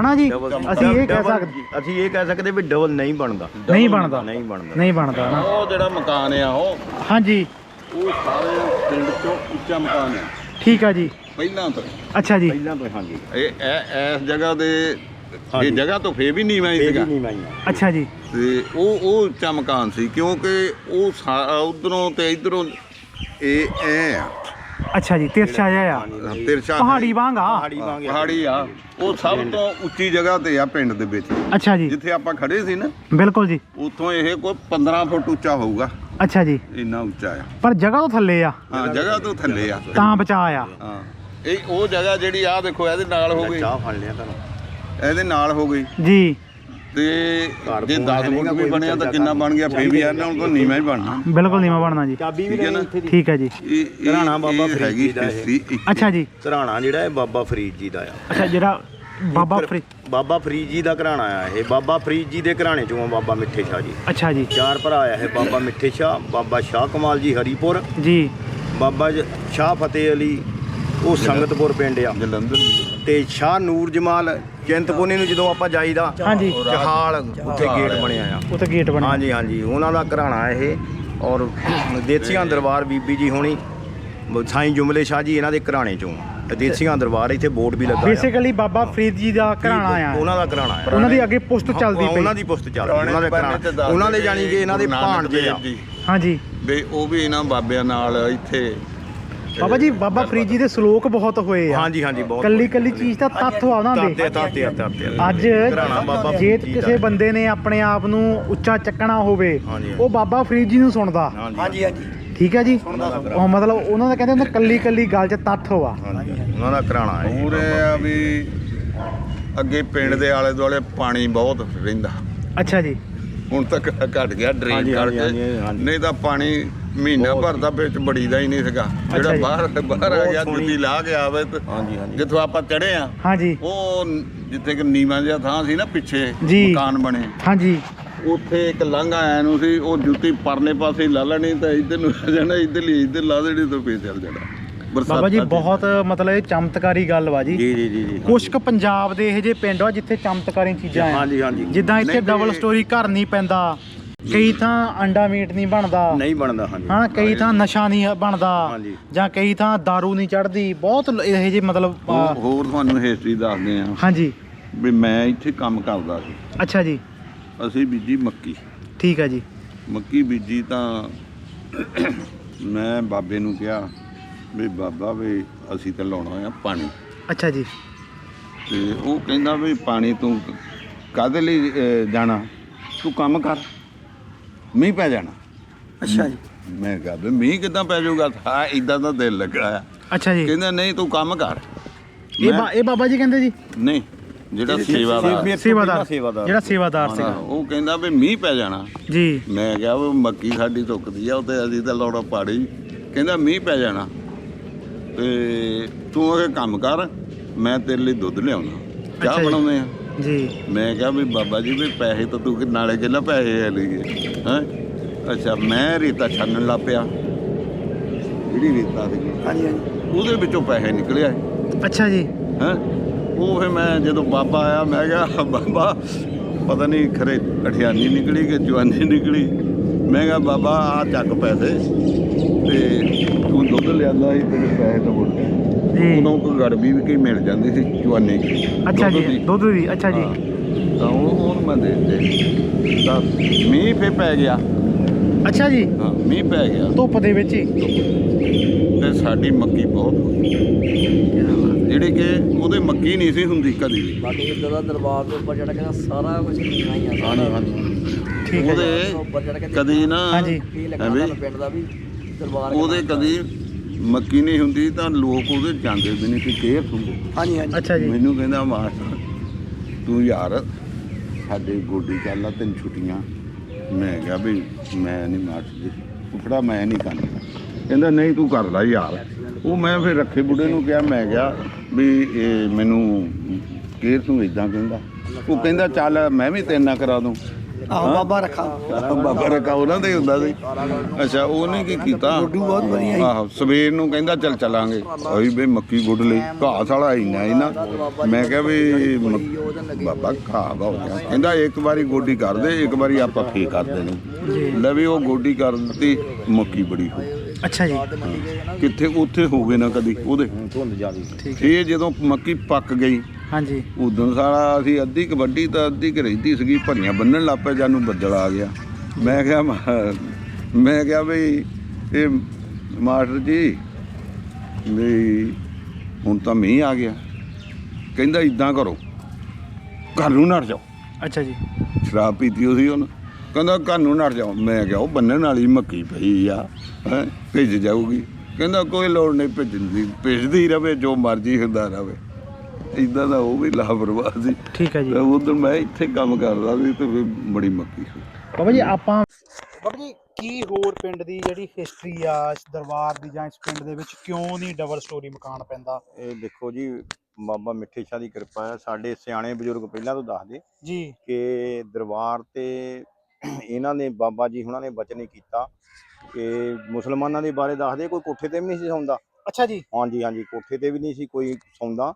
ਹਨਾ ਜੀ? ਅਸੀਂ ਇਹ ਕਹਿ ਸਕਦੇ ਅਸੀਂ ਇਹ ਕਹਿ ਸਕਦੇ ਵੀ ਡਬਲ ਨਹੀਂ ਬਣਦਾ। ਨਹੀਂ ਬਣਦਾ। ਨਹੀਂ ਬਣਦਾ। ਨਹੀਂ ਬਣਦਾ। ਨਾ ਉਹ ਜਿਹੜਾ ਮਕਾਨ ਆ ਉਹ ਹਾਂਜੀ। ਉਹ ਸਾਰੇ ਪਿੰਡ ਚੋਂ ਉੱਚਾ ਮਕਾਨ ਆ। ਠੀਕ ਆ ਜੀ। ਪਹਿਲਾਂ ਤੋਂ। ਅੱਛਾ ਜੀ। ਪਹਿਲਾਂ ਤੋਂ ਹਾਂਜੀ। ਇਹ ਇਹ- ਇਸ ਜਗ੍ਹਾ ਦੇ ਹਾਂਜੀ। ਇਹ ਜਗ੍ਹਾ ਤੋਂ ਫੇਰ ਵੀ ਨੀਵਾਂ ਹੀ ਸੀਗਾ? ਨਹੀਂ ਮਾਈਆਂ ਅੱਛਾ ਜੀ। ਤੇ ਉਹ ਉਹ ਉੱਚਾ ਮਕਾਨ ਸੀ ਕਿਉਂਕਿ ਉਹ ਉਧਰੋਂ ਤੇ ਇਧਰੋਂ ਇਹ ਐ ਆ। ਅੱਛਾ ਜੀ ਤਿਰਛਾ ਜਿਹਾ ਆ। ਤਿਰਛਾ ਪਹਾੜੀ ਵਾਂਗ ਆ। ਪਹਾੜੀ ਵਾਂਗੇ ਪਹਾੜੀ ਆ। ਉਹ ਸਭ ਤੋਂ ਉੱਚੀ ਜਗ੍ਹਾ ਤੇ ਆ ਪਿੰਡ ਦੇ ਵਿੱਚ। ਅੱਛਾ ਜੀ। ਜਿੱਥੇ ਆਪਾਂ ਖੜੇ ਸੀ ਨਾ ਬਿਲਕੁਲ ਜੀ। ਉੱਥੋਂ ਇਹ ਕੋਈ 15 ਫੁੱਟ ਉੱਚਾ ਹੋਊਗਾ। ਅੱਛਾ ਜੀ। ਇੰਨਾ ਉੱਚਾ ਆ। ਪਰ ਜਗ੍ਹਾ ਤੋਂ ਥੱਲੇ ਆ। ਹਾਂ ਜਗ੍ਹਾ ਤੋਂ ਥੱਲੇ ਆ। ਤਾਂ ਬਚਾ ਆ। ਹਾਂ। ਇਹ ਉਹ ਜਗ੍ਹਾ ਜਿਹੜੀ ਆ ਦੇਖੋ ਇਹਦੇ ਨਾਲ ਹੋ ਗਈ। ਚਾਹ ਫੜ ਲਿਆ ਤੁਹਾਨੂੰ ਇਹਦੇ ਨਾਲ ਹੋ ਗਈ। ਜੀ। ਤੇ ਜੇ ਕੋਲ 10 ਹੈ ਨੀਗਾ, ਫੁੱਟ ਵੀ ਬਣਿਆ ਤਾਂ ਕਿੰਨਾ ਬਣ ਗਿਆ? ਫੇਰ ਵੀ ਯਾਰ ਨਾ ਤਾਂ ਨੀਵਾਂ ਹੀ ਬਣਨਾ। ਬਿਲਕੁਲ ਨਹੀਂ ਮੈਂ ਬਣਨਾ ਜੀ। ਚਾਬੀ ਠੀਕ ਹੈ ਨਾ? ਠੀਕ ਹੈ ਜੀ। ਇਹ ਇਹ- ਘਰਾਣਾ ਬਾਬਾ ਇਹ ਫਰੀਦ ਜੀ ਦਾ ਇਹ। ਅੱਛਾ ਜੀ। ਘਰਾਣਾ ਜਿਹੜਾ ਹੈ ਬਾਬਾ ਫਰੀਦ ਜੀ ਦਾ ਆ। ਅੱਛਾ ਜਿਹੜਾ ਬਾਬਾ ਇੱਧਰ ਫਰੀ ਬਾਬਾ ਫਰੀਦ ਜੀ ਦਾ ਘਰਾਣਾ ਆ ਇਹ। ਬਾਬਾ ਫਰੀਦ ਜੀ ਦੇ ਘਰਾਣੇ ਚੋਂ ਆ ਬਾਬਾ ਮਿੱਠੇ ਸ਼ਾਹ ਜੀ। ਅੱਛਾ ਜੀ। ਚਾਰ ਭਰਾ ਆ ਇਹ ਬਾਬਾ ਮਿੱਠੇ ਸ਼ਾਹ ਬਾਬਾ ਸ਼ਾਹ ਕਮਾਲ ਜੀ ਹਰੀਪੁਰ। ਜੀ। ਬਾਬਾ ਜ- ਸ਼ਾਹ ਫਤਿਹ ਅਲੀ ਉਹ ਸੰਗਤਪੁਰ ਪਿੰਡ ਆ। ਜਲੰਧਰ ਤੇ ਸ਼ਾਹ ਨੂਰ ਜਮਾਲ ਚਿੰਤਪੁਰਨੀ ਨੂੰ ਜਦੋਂ ਆਪਾਂ ਜਾਈਦਾ ਹਾਂਜੀ। ਜਹਾਲ ਉੱਥੇ ਗੇਟ ਬਣਿਆ ਆ। ਉੱਥੇ ਗੇਟ ਬਣਿਆ। ਹਾਂਜੀ ਹਾਂਜੀ ਉਹਨਾਂ ਦਾ ਘਰਾਣਾ ਇਹ। ਔਰ ਦੇਸੀਆਂ ਦਰਬਾਰ ਬੀਬੀ ਜੀ ਹੋਣੀ ਸਾਈਂ ਜੁਮਲੇ ਸ਼ਾਹ ਜੀ ਇਹਨਾਂ ਦੇ ਘਰਾਣੇ ਚੋਂ। ਦੇਸੀਆਂ ਦਰਬਾਰ ਇੱਥੇ ਬੋਰਡ ਵੀ ਲੱਗਾ ਆ। ਬੇਸਿਕਲੀ ਬਾਬਾ ਫਰੀਦ ਜੀ ਦਾ ਘਰਾਣਾ ਆ। ਉਹਨਾਂ ਦਾ ਘਰਾਣਾ ਆ। ਉਹਨਾਂ ਦੀ ਅੱਗੇ ਪੁਸਤ ਚੱਲਦੀ ਹਾਂ, ਉਹਨਾਂ ਪਈ ਦੀ ਪੁਸਤ ਚੱਲਦੀ ਉਹਨਾਂ ਦੇ ਘਰਾਣਾ। ਉਹਨਾਂ ਦੇ ਜਾਣੀ ਕਿ ਇਹਨਾਂ ਦੇ ਭਾਣਜੇ ਆ। ਹਾਂਜੀ। ਵੀ ਉਹ ਵੀ ਇਹਨਾਂ ਬਾਬਿਆਂ ਨਾਲ ਇੱਥੇ ਬਾਬਾ ਜੀ ਬਾਬਾ ਫਰੀਦ ਜੀ ਦੇ ਸ਼ਲੋਕ ਬਹੁਤ ਹੋਏ ਆ। ਹਾਂਜੀ ਹਾਂਜੀ ਬਹੁਤ ਕੱਲੀ ਕੱਲੀ ਚੀਜ਼ ਦਾ ਤੱਥ ਆ ਉਹਨਾਂ ਤਾਤੇ ਦੇ। ਤਾਤੇ ਆ, ਤਾਤੇ ਆ। ਅੱਜ ਜੇ। ਕਿਸੇ ਬੰਦੇ ਨੇ ਆਪਣੇ ਆਪ ਨੂੰ ਉੱਚਾ ਚੱਕਣਾ ਹੋਵੇ। ਉਹ ਬਾਬਾ ਫਰੀਦ ਜੀ ਨੂੰ ਸੁਣਦਾ। ਹਾਂਜੀ ਹਾਂਜੀ ਠੀਕ ਹੈ ਜੀ? ਉਹ ਮਤਲਬ ਉਹਨਾਂ ਦਾ ਕਹਿੰਦੇ ਹੁੰਦੇ ਕੱਲੀ ਕੱਲੀ ਗੱਲ 'ਚ ਤੱਥ ਹੋਆ। ਹਾਂਜੀ ਉਹਨਾਂ ਦਾ ਘਰਾਣਾ ਹੈ। ਇਹ ਆ ਵੀ ਅੱਗੇ ਪਿੰਡ ਦੇ ਆਲੇ ਦੁਆਲੇ ਪਾਣੀ ਬਹੁਤ ਰਹਿੰਦਾ। ਅੱਛਾ ਜੀ। ਹੁਣ ਤੱਕ ਘਟ ਗਿਆ ਡਰੇਨ ਕਰਕੇ। ਨਹੀਂ ਤਾਂ ਪਾਣੀ ਮਹੀਨਾ ਭਰ ਦਾ ਵਿੱਚ ਬੜੀਦਾ ਹੀ ਨਹੀਂ ਸੀਗਾ। ਜਿਹੜਾ ਜੀ। ਬਾਹਰ ਬਾਹਰ ਆ ਬਹੁਤ ਗਿਆ ਸੋਹਣੀ। ਜੁੱਤੀ ਲਾ ਕੇ ਆਵੇ ਤੇ ਹਾਂਜੀ ਹਾਂਜੀ। ਜਿੱਥੋਂ ਆਪਾਂ ਚੜੇ ਆ ਹਾਂਜੀ। ਉਹ ਜਿੱਥੇ ਕਿ ਨੀਵਾਂ ਜਿਹਾ ਥਾਂ ਸੀ ਨਾ ਪਿੱਛੇ ਜੀ। ਮਕਾਨ ਬਣੇ। ਹਾਂਜੀ। ਉੱਥੇ ਇੱਕ ਲਾਂਘਾ ਆਇਆ ਨੂੰ ਸੀ ਉਹ ਜੁੱਤੀ ਪਰਲੇ ਪਾਸੇ ਹੀ ਲਾ ਲੈਣੀ ਤਾਂ ਇੱਧਰ ਨੂੰ ਆ ਜਾਣਾ ਇੱਧਰ ਲਈ ਇੱਧਰ ਲਾ ਦੇਣੀ ਤਾਂ ਫੇਰ ਚੱਲ ਜਾਣਾ। ਬਾਬਾ ਜੀ 'ਚ। ਬਹੁਤ ਮਤਲਬ ਇਹ ਚਮਤਕਾਰੀ ਗੱਲ ਵਾ ਜੀ। ਜੀ ਜੀ ਜੀ ਜੀ। ਕੁਛ ਕੁ ਪੰਜਾਬ ਦੇ ਇਹ ਜਿਹੇ ਪਿੰਡ ਆ ਜਿੱਥੇ ਚਮਤਕਾਰੀ ਚੀਜ਼ਾਂ ਆ। ਹਾਂਜੀ ਹਾਂਜੀ। ਜਿੱਦਾਂ ਇੱਥੇ ਨਹੀਂ ਤੇ- ਡਬਲ ਸਟੋਰੀ ਘਰ ਨਹੀਂ ਪੈਂਦਾ। ਕਈ ਥਾਂ ਅੰਡਾ ਮੀਟ ਨਹੀਂ ਬਣਦਾ। ਨਹੀਂ ਬਣਦਾ ਹਾਂਜੀ। ਹਾਂ ਕਈ ਥਾਂ ਨਸ਼ਾ ਨਹੀਂ ਬਣਦਾ ਹਾਂਜੀ। ਜਾਂ ਕਈ ਥਾਂ दारू ਨਹੀਂ ਚੜਦੀ ਬਹੁਤ ਲ- ਇਹੋ ਜਿਹੇ ਮਤਲਬ ਹੋਰ- ਹੋਰ ਤੁਹਾਨੂੰ ਹਿਸਟਰੀ ਦੱਸਦੇ ਆ ਹਾਂਜੀ। ਵੀ ਮੈਂ ਇੱਥੇ ਕੰਮ ਕਰਦਾ ਸੀ। ਅੱਛਾ ਜੀ। ਅਸੀਂ ਬੀਜੀ ਮੱਕੀ। ਠੀਕ ਹੈ ਜੀ। ਮੱਕੀ ਬੀਜੀ ਤਾਂ ਮੈਂ ਬਾਬੇ ਨੂੰ ਕਿਹਾ ਵੀ ਬਾਬਾ ਵੀ ਅਸੀਂ ਤਾਂ ਲਾਉਣਾ ਆ ਪਾਣੀ। ਅੱਛਾ ਜੀ। ਤੇ ਉਹ ਕਹਿੰਦਾ ਵੀ ਪਾਣੀ ਤੂੰ ਕਾਹਦੇ ਲਈ ਅਹ, ਜਾਣਾ? ਤੂੰ ਕੰਮ ਕਰ। ਮੀਂਹ ਪੈ ਜਾਣਾ। ਅੱਛਾ ਜੀ। ਮੈਂ ਕਿਹਾ ਵੀ ਮੀਂਹ ਕਿਦਾਂ ਪੈ ਜਾਊਗਾ? ਹਾਂ ਇਦਾਂ ਦਾ ਦਿਲ ਲੱਗਾ ਆ। ਅੱਛਾ ਜੀ। ਕਹਿੰਦਾ ਨਹੀਂ ਤੂੰ ਕੰਮ ਕਰ। ਇਹ ਬਾ- ਇਹ ਬਾਬਾ ਜੀ ਕਹਿੰਦੇ ਜੀ? ਨਹੀਂ ਜਿਹੜਾ ਸੇਵਾਦਾਰ। ਸੇਵਾਦਾਰ। ਸੇਵਾਦਾਰ। ਜਿਹੜਾ ਸੇਵਾਦਾਰ ਸੀਗਾ। ਉਹ ਕਹਿੰਦਾ ਵੀ ਮੀਂਹ ਪੈ ਜਾਣਾ। ਜੀ। ਮੈਂ ਕਿਹਾ ਵੀ ਮੱਕੀ ਸਾਡੀ ਸੁੱਕਦੀ ਆ ਉੱਤੇ ਅਸੀਂ ਤਾਂ ਲਾਉਣਾ ਪਾੜੀ ਕਹਿੰਦਾ ਮੀਂਹ ਪੈ ਜਾਣਾ। ਤੇ ਤੂੰ ਇਹ ਕੰਮ ਕਰ ਮੈਂ ਤੇਰੇ ਲਈ ਦੁੱਧ ਲਿਆਉਣਾ। ਚਾਹ। ਬਣਾਉਂਦੇ ਆ। ਜੀ। ਮੈਂ ਕਿਹਾ ਵੀ ਬਾਬਾ ਜੀ ਵੀ ਪੈਸੇ ਤਾਂ ਤੂੰ ਕਿ ਨਾਲੇ ਕਿੰਨਾ ਪੈਸੇ ਆ ਲਈਏ ਹੈ ਅੱਛਾ ਮੈਂ ਰੇਤਾ ਛਾਨਣ ਲੱਗ ਪਿਆ। ਜਿਹੜੀ ਰੇਤਾ ਸੀ ਹਾਂਜੀ ਹਾਂਜੀ। ਉਹਦੇ ਵਿੱਚੋਂ ਪੈਸੇ ਨਿਕਲਿਆ। ਅੱਛਾ ਜੀ। ਹੈ? ਉਹ ਫਿਰ ਮੈਂ ਜਦੋਂ ਬਾਬਾ ਆਇਆ ਮੈਂ ਕਿਹਾ ਬਾਬਾ ਪਤਾ ਨਹੀਂ ਖਰੇ ਅਠਿਆਨੀ ਨਿਕਲੀ ਕਿ ਜਵਾਨੀ ਨਿਕਲੀ। ਮੈਂ ਕਿਹਾ ਬਾਬਾ ਆ ਚੱਕ ਪੈਸੇ ਤੇ ਤੂੰ ਦੁੱਧ ਲਿਆਂਦਾ ਸੀ ਤੇਰੇ ਪੈਸੇ ਤਾਂ ਮੁੜ ਗਏ। ਜੀ ਉਦੋਂ ਕੋਈ ਗੜਬੀ ਵੀ ਕੀ ਮਿਲ ਜਾਂਦੀ ਸੀ ਜਵਾਨੀ ਅੱਛਾ ਦੁੱਧ ਜੀ ਦੀ। ਦੁੱਧ ਦੀ ਅੱਛਾ ਜੀ। ਹਾਂ। ਤਾਂ ਉਹ ਉਹਨੂੰ ਮੈਂ ਦੇ ਦੇ ਤਾਂ ਮੀਂਹ ਫੇ ਪੈ ਗਿਆ। ਅੱਛਾ ਜੀ। ਹਾਂ ਮੀਂਹ ਪੈ ਗਿਆ। ਧੁੱਪ ਦੇ ਵਿੱਚ ਹੀ। ਤੇ ਸਾਡੀ ਮੱਕੀ ਬਹੁਤ ਹੋਈ। ਜਿਹੜੀ ਕਿ ਉਹਦੇ ਮੱਕੀ ਨਹੀਂ ਸੀ ਹੁੰਦੀ ਕਦੀ ਵੀ। ਸਾਡੇ ਇੱਧਰ ਦਾ ਦਰਬਾਰ ਦੇ ਉੱਪਰ ਚੜ ਕੇ ਸਾਰਾ ਕੁਝ ਨੀਵਾਂ ਹੀ ਆ। ਹਾਂਜੀ ਠੀਕ ਹੈ ਜੀ। ਕੇ ਕਦੀ ਨਾ ਹਾਂਜੀ। ਕੀ ਲੱਗਦਾ ਐਵੇਂ ਤੁਹਾਨੂੰ ਪਿੰਡ ਦਾ ਵੀ ਦਰਬਾਰ ਉਹਦੇ ਕਦੀ ਮੱਕੀ ਨਹੀਂ ਹੁੰਦੀ ਤਾਂ ਲੋਕ ਉਹਦੇ ਜਾਂਦੇ ਵੀ ਨਹੀਂ ਕਿ ਕੇਰ ਹੁੰਦੇ ਹਾਂਜੀ ਹਾਂਜੀ। ਅੱਛਾ ਜੀ। ਮੈਨੂੰ ਕਹਿੰਦਾ ਮਾਸਟਰ ਤੂੰ ਯਾਰ ਸਾਡੇ ਗੋਡੀ ਚੱਲ ਲਾ ਤੈਨੂੰ ਛੁੱਟੀਆਂ। ਮੈਂ ਕਿਹਾ ਵੀ ਮੈਂ ਨਹੀਂ ਮਾਸਟਰ ਜੀ ਉਖੜਾ ਮੈਂ ਨਹੀਂ ਕਰਨਾ। ਕਹਿੰਦਾ ਨਹੀਂ ਤੂੰ ਕਰ ਲੈ ਯਾਰ। ਉਹ ਮੈਂ ਫਿਰ ਰੱਖੇ ਬੁੱਢੇ ਨੂੰ ਕਿਹਾ ਮੈਂ ਕਿਹਾ ਵੀ ਇਹ ਮੈਨੂੰ ਕੇਰ ਤੂੰ ਇਦਾਂ ਕਹਿੰਦਾ। ਉਹ ਕਹਿੰਦਾ ਚੱਲ ਮੈਂ ਵੀ ਤੇਰੇ ਨਾਲ ਕਰਾ ਦੂੰ। ਆਹੋ ਬਾਬਾ ਰੱਖਾ। ਬਾਬਾ ਰਕਾ ਉਹਨਾਂ ਦਾ ਹੀ ਹੁੰਦਾ ਸੀ। ਅੱਛਾ ਉਹਨੇ ਕੀ ਕੀਤਾ। ਗੁੱਡੂ ਬਹੁਤ ਵਧੀਆ ਸੀ। ਆਹੋ ਸਵੇਰ ਨੂੰ ਕਹਿੰਦਾ ਚੱਲ ਚਲਾਂਗੇ। ਅਸੀਂ ਵੀ ਮੱਕੀ ਗੁੱਡ ਲਈ। ਘਾਹ ਸਾਲਾ ਇੰਨਾ ਹੀ ਨਾ ਮੈਂ ਕਿਹਾ ਵੀ ਬਾਬਾ ਘਾਹ ਹੋ। ਗਿਆ ਕਹਿੰਦਾ ਇੱਕ ਵਾਰੀ ਗੋਡੀ ਕਰ ਦੇ ਇੱਕ ਵਾਰੀ ਆਪਾਂ ਫੇ ਕਰ ਦੇਣੀ। ਲੈ ਵੀ ਉਹ ਗੋਡੀ ਕਰ ਦਿੱਤੀ ਮੱਕੀ ਬੜੀ ਹੋਈ। ਅੱਛਾ ਜੀ। ਕਿੱਥੇ ਉੱਥੇ ਹੋ ਗਏ ਨਾ ਕਦੀ ਉਹਦੇ। ਧੁੰਦ ਜਾਦੀ ਇਹ ਜਦੋਂ ਮੱਕੀ ਪੱਕ ਗਈ ਹਾਂਜੀ। ਉਦੋਂ ਸਾਲਾ ਅਸੀਂ ਅੱਧੀ ਕਬੱਡੀ ਤਾਂ ਅੱਧੀ ਕੁ ਰਹਿੰਦੀ ਸੀਗੀ ਭਰੀਆਂ ਬੰਨਣ ਲੱਪੇ ਜਾਨੂੰ ਬੱਦਲ ਆ ਗਿਆ। ਮੈਂ ਕਿਹਾ ਮਾ- ਮੈਂ ਕਿਹਾ ਵੀ ਇਹ ਮਾਸਟਰ ਜੀ ਵੀ ਹੁਣ ਤਾਂ ਮੀਂਹ ਆ ਗਿਆ। ਕਹਿੰਦਾ ਇਦਾਂ ਕਰੋ ਘਰ ਨੂੰ ਨੜ ਜਾਓ। ਅੱਛਾ ਜੀ। ਸ਼ਰਾਬ ਪੀਤੀ ਹੋਈ ਸੀ ਉਹਨੇ। ਕਹਿੰਦਾ ਘਰ ਨੂੰ ਨੜ ਜਾਓ। ਮੈਂ ਕਿਹਾ ਉਹ ਬੰਨਣ ਵਾਲੀ ਮੱਕੀ ਪਈ ਆ ਹੈ ਭਿੱਜ ਜਾਊਗੀ। ਕਹਿੰਦਾ ਕੋਈ ਲੋੜ ਨਹੀਂ ਭਿੱਜਣ ਦੀ ਭਿੱਜਦੀ ਰਵੇ ਜੋ ਮਰਜ਼ੀ ਹੁੰਦਾ ਰਵੇ। ਇਦਾਂ ਦਾ ਉਹ ਵੀ ਲਾਪਰਵਾਹ ਸੀ। ਠੀਕ ਹੈ ਜੀ। ਤੇ ਉਧਰ ਮੈਂ ਇੱਥੇ ਕੰਮ ਕਰਦਾ ਸੀ ਤੇ ਫਿਰ ਬੜੀ ਮੱਕੀ ਸੀ। ਬਾਬਾ ਜੀ ਆਪਾਂ ਬਾਬਾ ਜੀ ਕੀ ਹੋਰ ਪਿੰਡ ਦੀ ਜਿਹੜੀ ਹਿਸਟਰੀ ਆ ਇਸ ਦਰਬਾਰ ਦੀ ਜਾਂ ਇਸ ਪਿੰਡ ਦੇ ਵਿੱਚ ਕਿਉਂ ਨਹੀਂ ਡਬਲ ਸਟੋਰੀ ਮਕਾਨ ਪੈਂਦਾ? ਇਹ ਦੇਖੋ ਜੀ ਬਾਬਾ ਮਿੱਠੇ ਸ਼ਾਹ ਦੀ ਕਿਰਪਾ ਹੈ। ਸਾਡੇ ਸਿਆਣੇ ਬਜ਼ੁਰਗ ਪਹਿਲਾਂ ਤੋਂ ਦੱਸਦੇ ਜੀ। ਕਿ ਦਰਬਾਰ ਤੇ ਇਹਨਾਂ ਨੇ ਬਾਬਾ ਜੀ ਹੁਣਾਂ ਨੇ ਬਚਨ ਹੀ ਕੀਤਾ ਕਿ ਮੁਸਲਮਾਨਾਂ ਦੇ ਬਾਰੇ ਦੱਸਦੇ ਕੋਈ ਕੋਠੇ ਤੇ ਵੀ ਨਹੀਂ ਸੀ ਸੌਂਦਾ। ਅੱਛਾ ਜੀ। ਹਾਂਜੀ ਹਾਂਜੀ ਕੋਠੇ ਤੇ ਵੀ ਨਹੀਂ ਸੀ ਕੋਈ ਸੌਂਦਾ।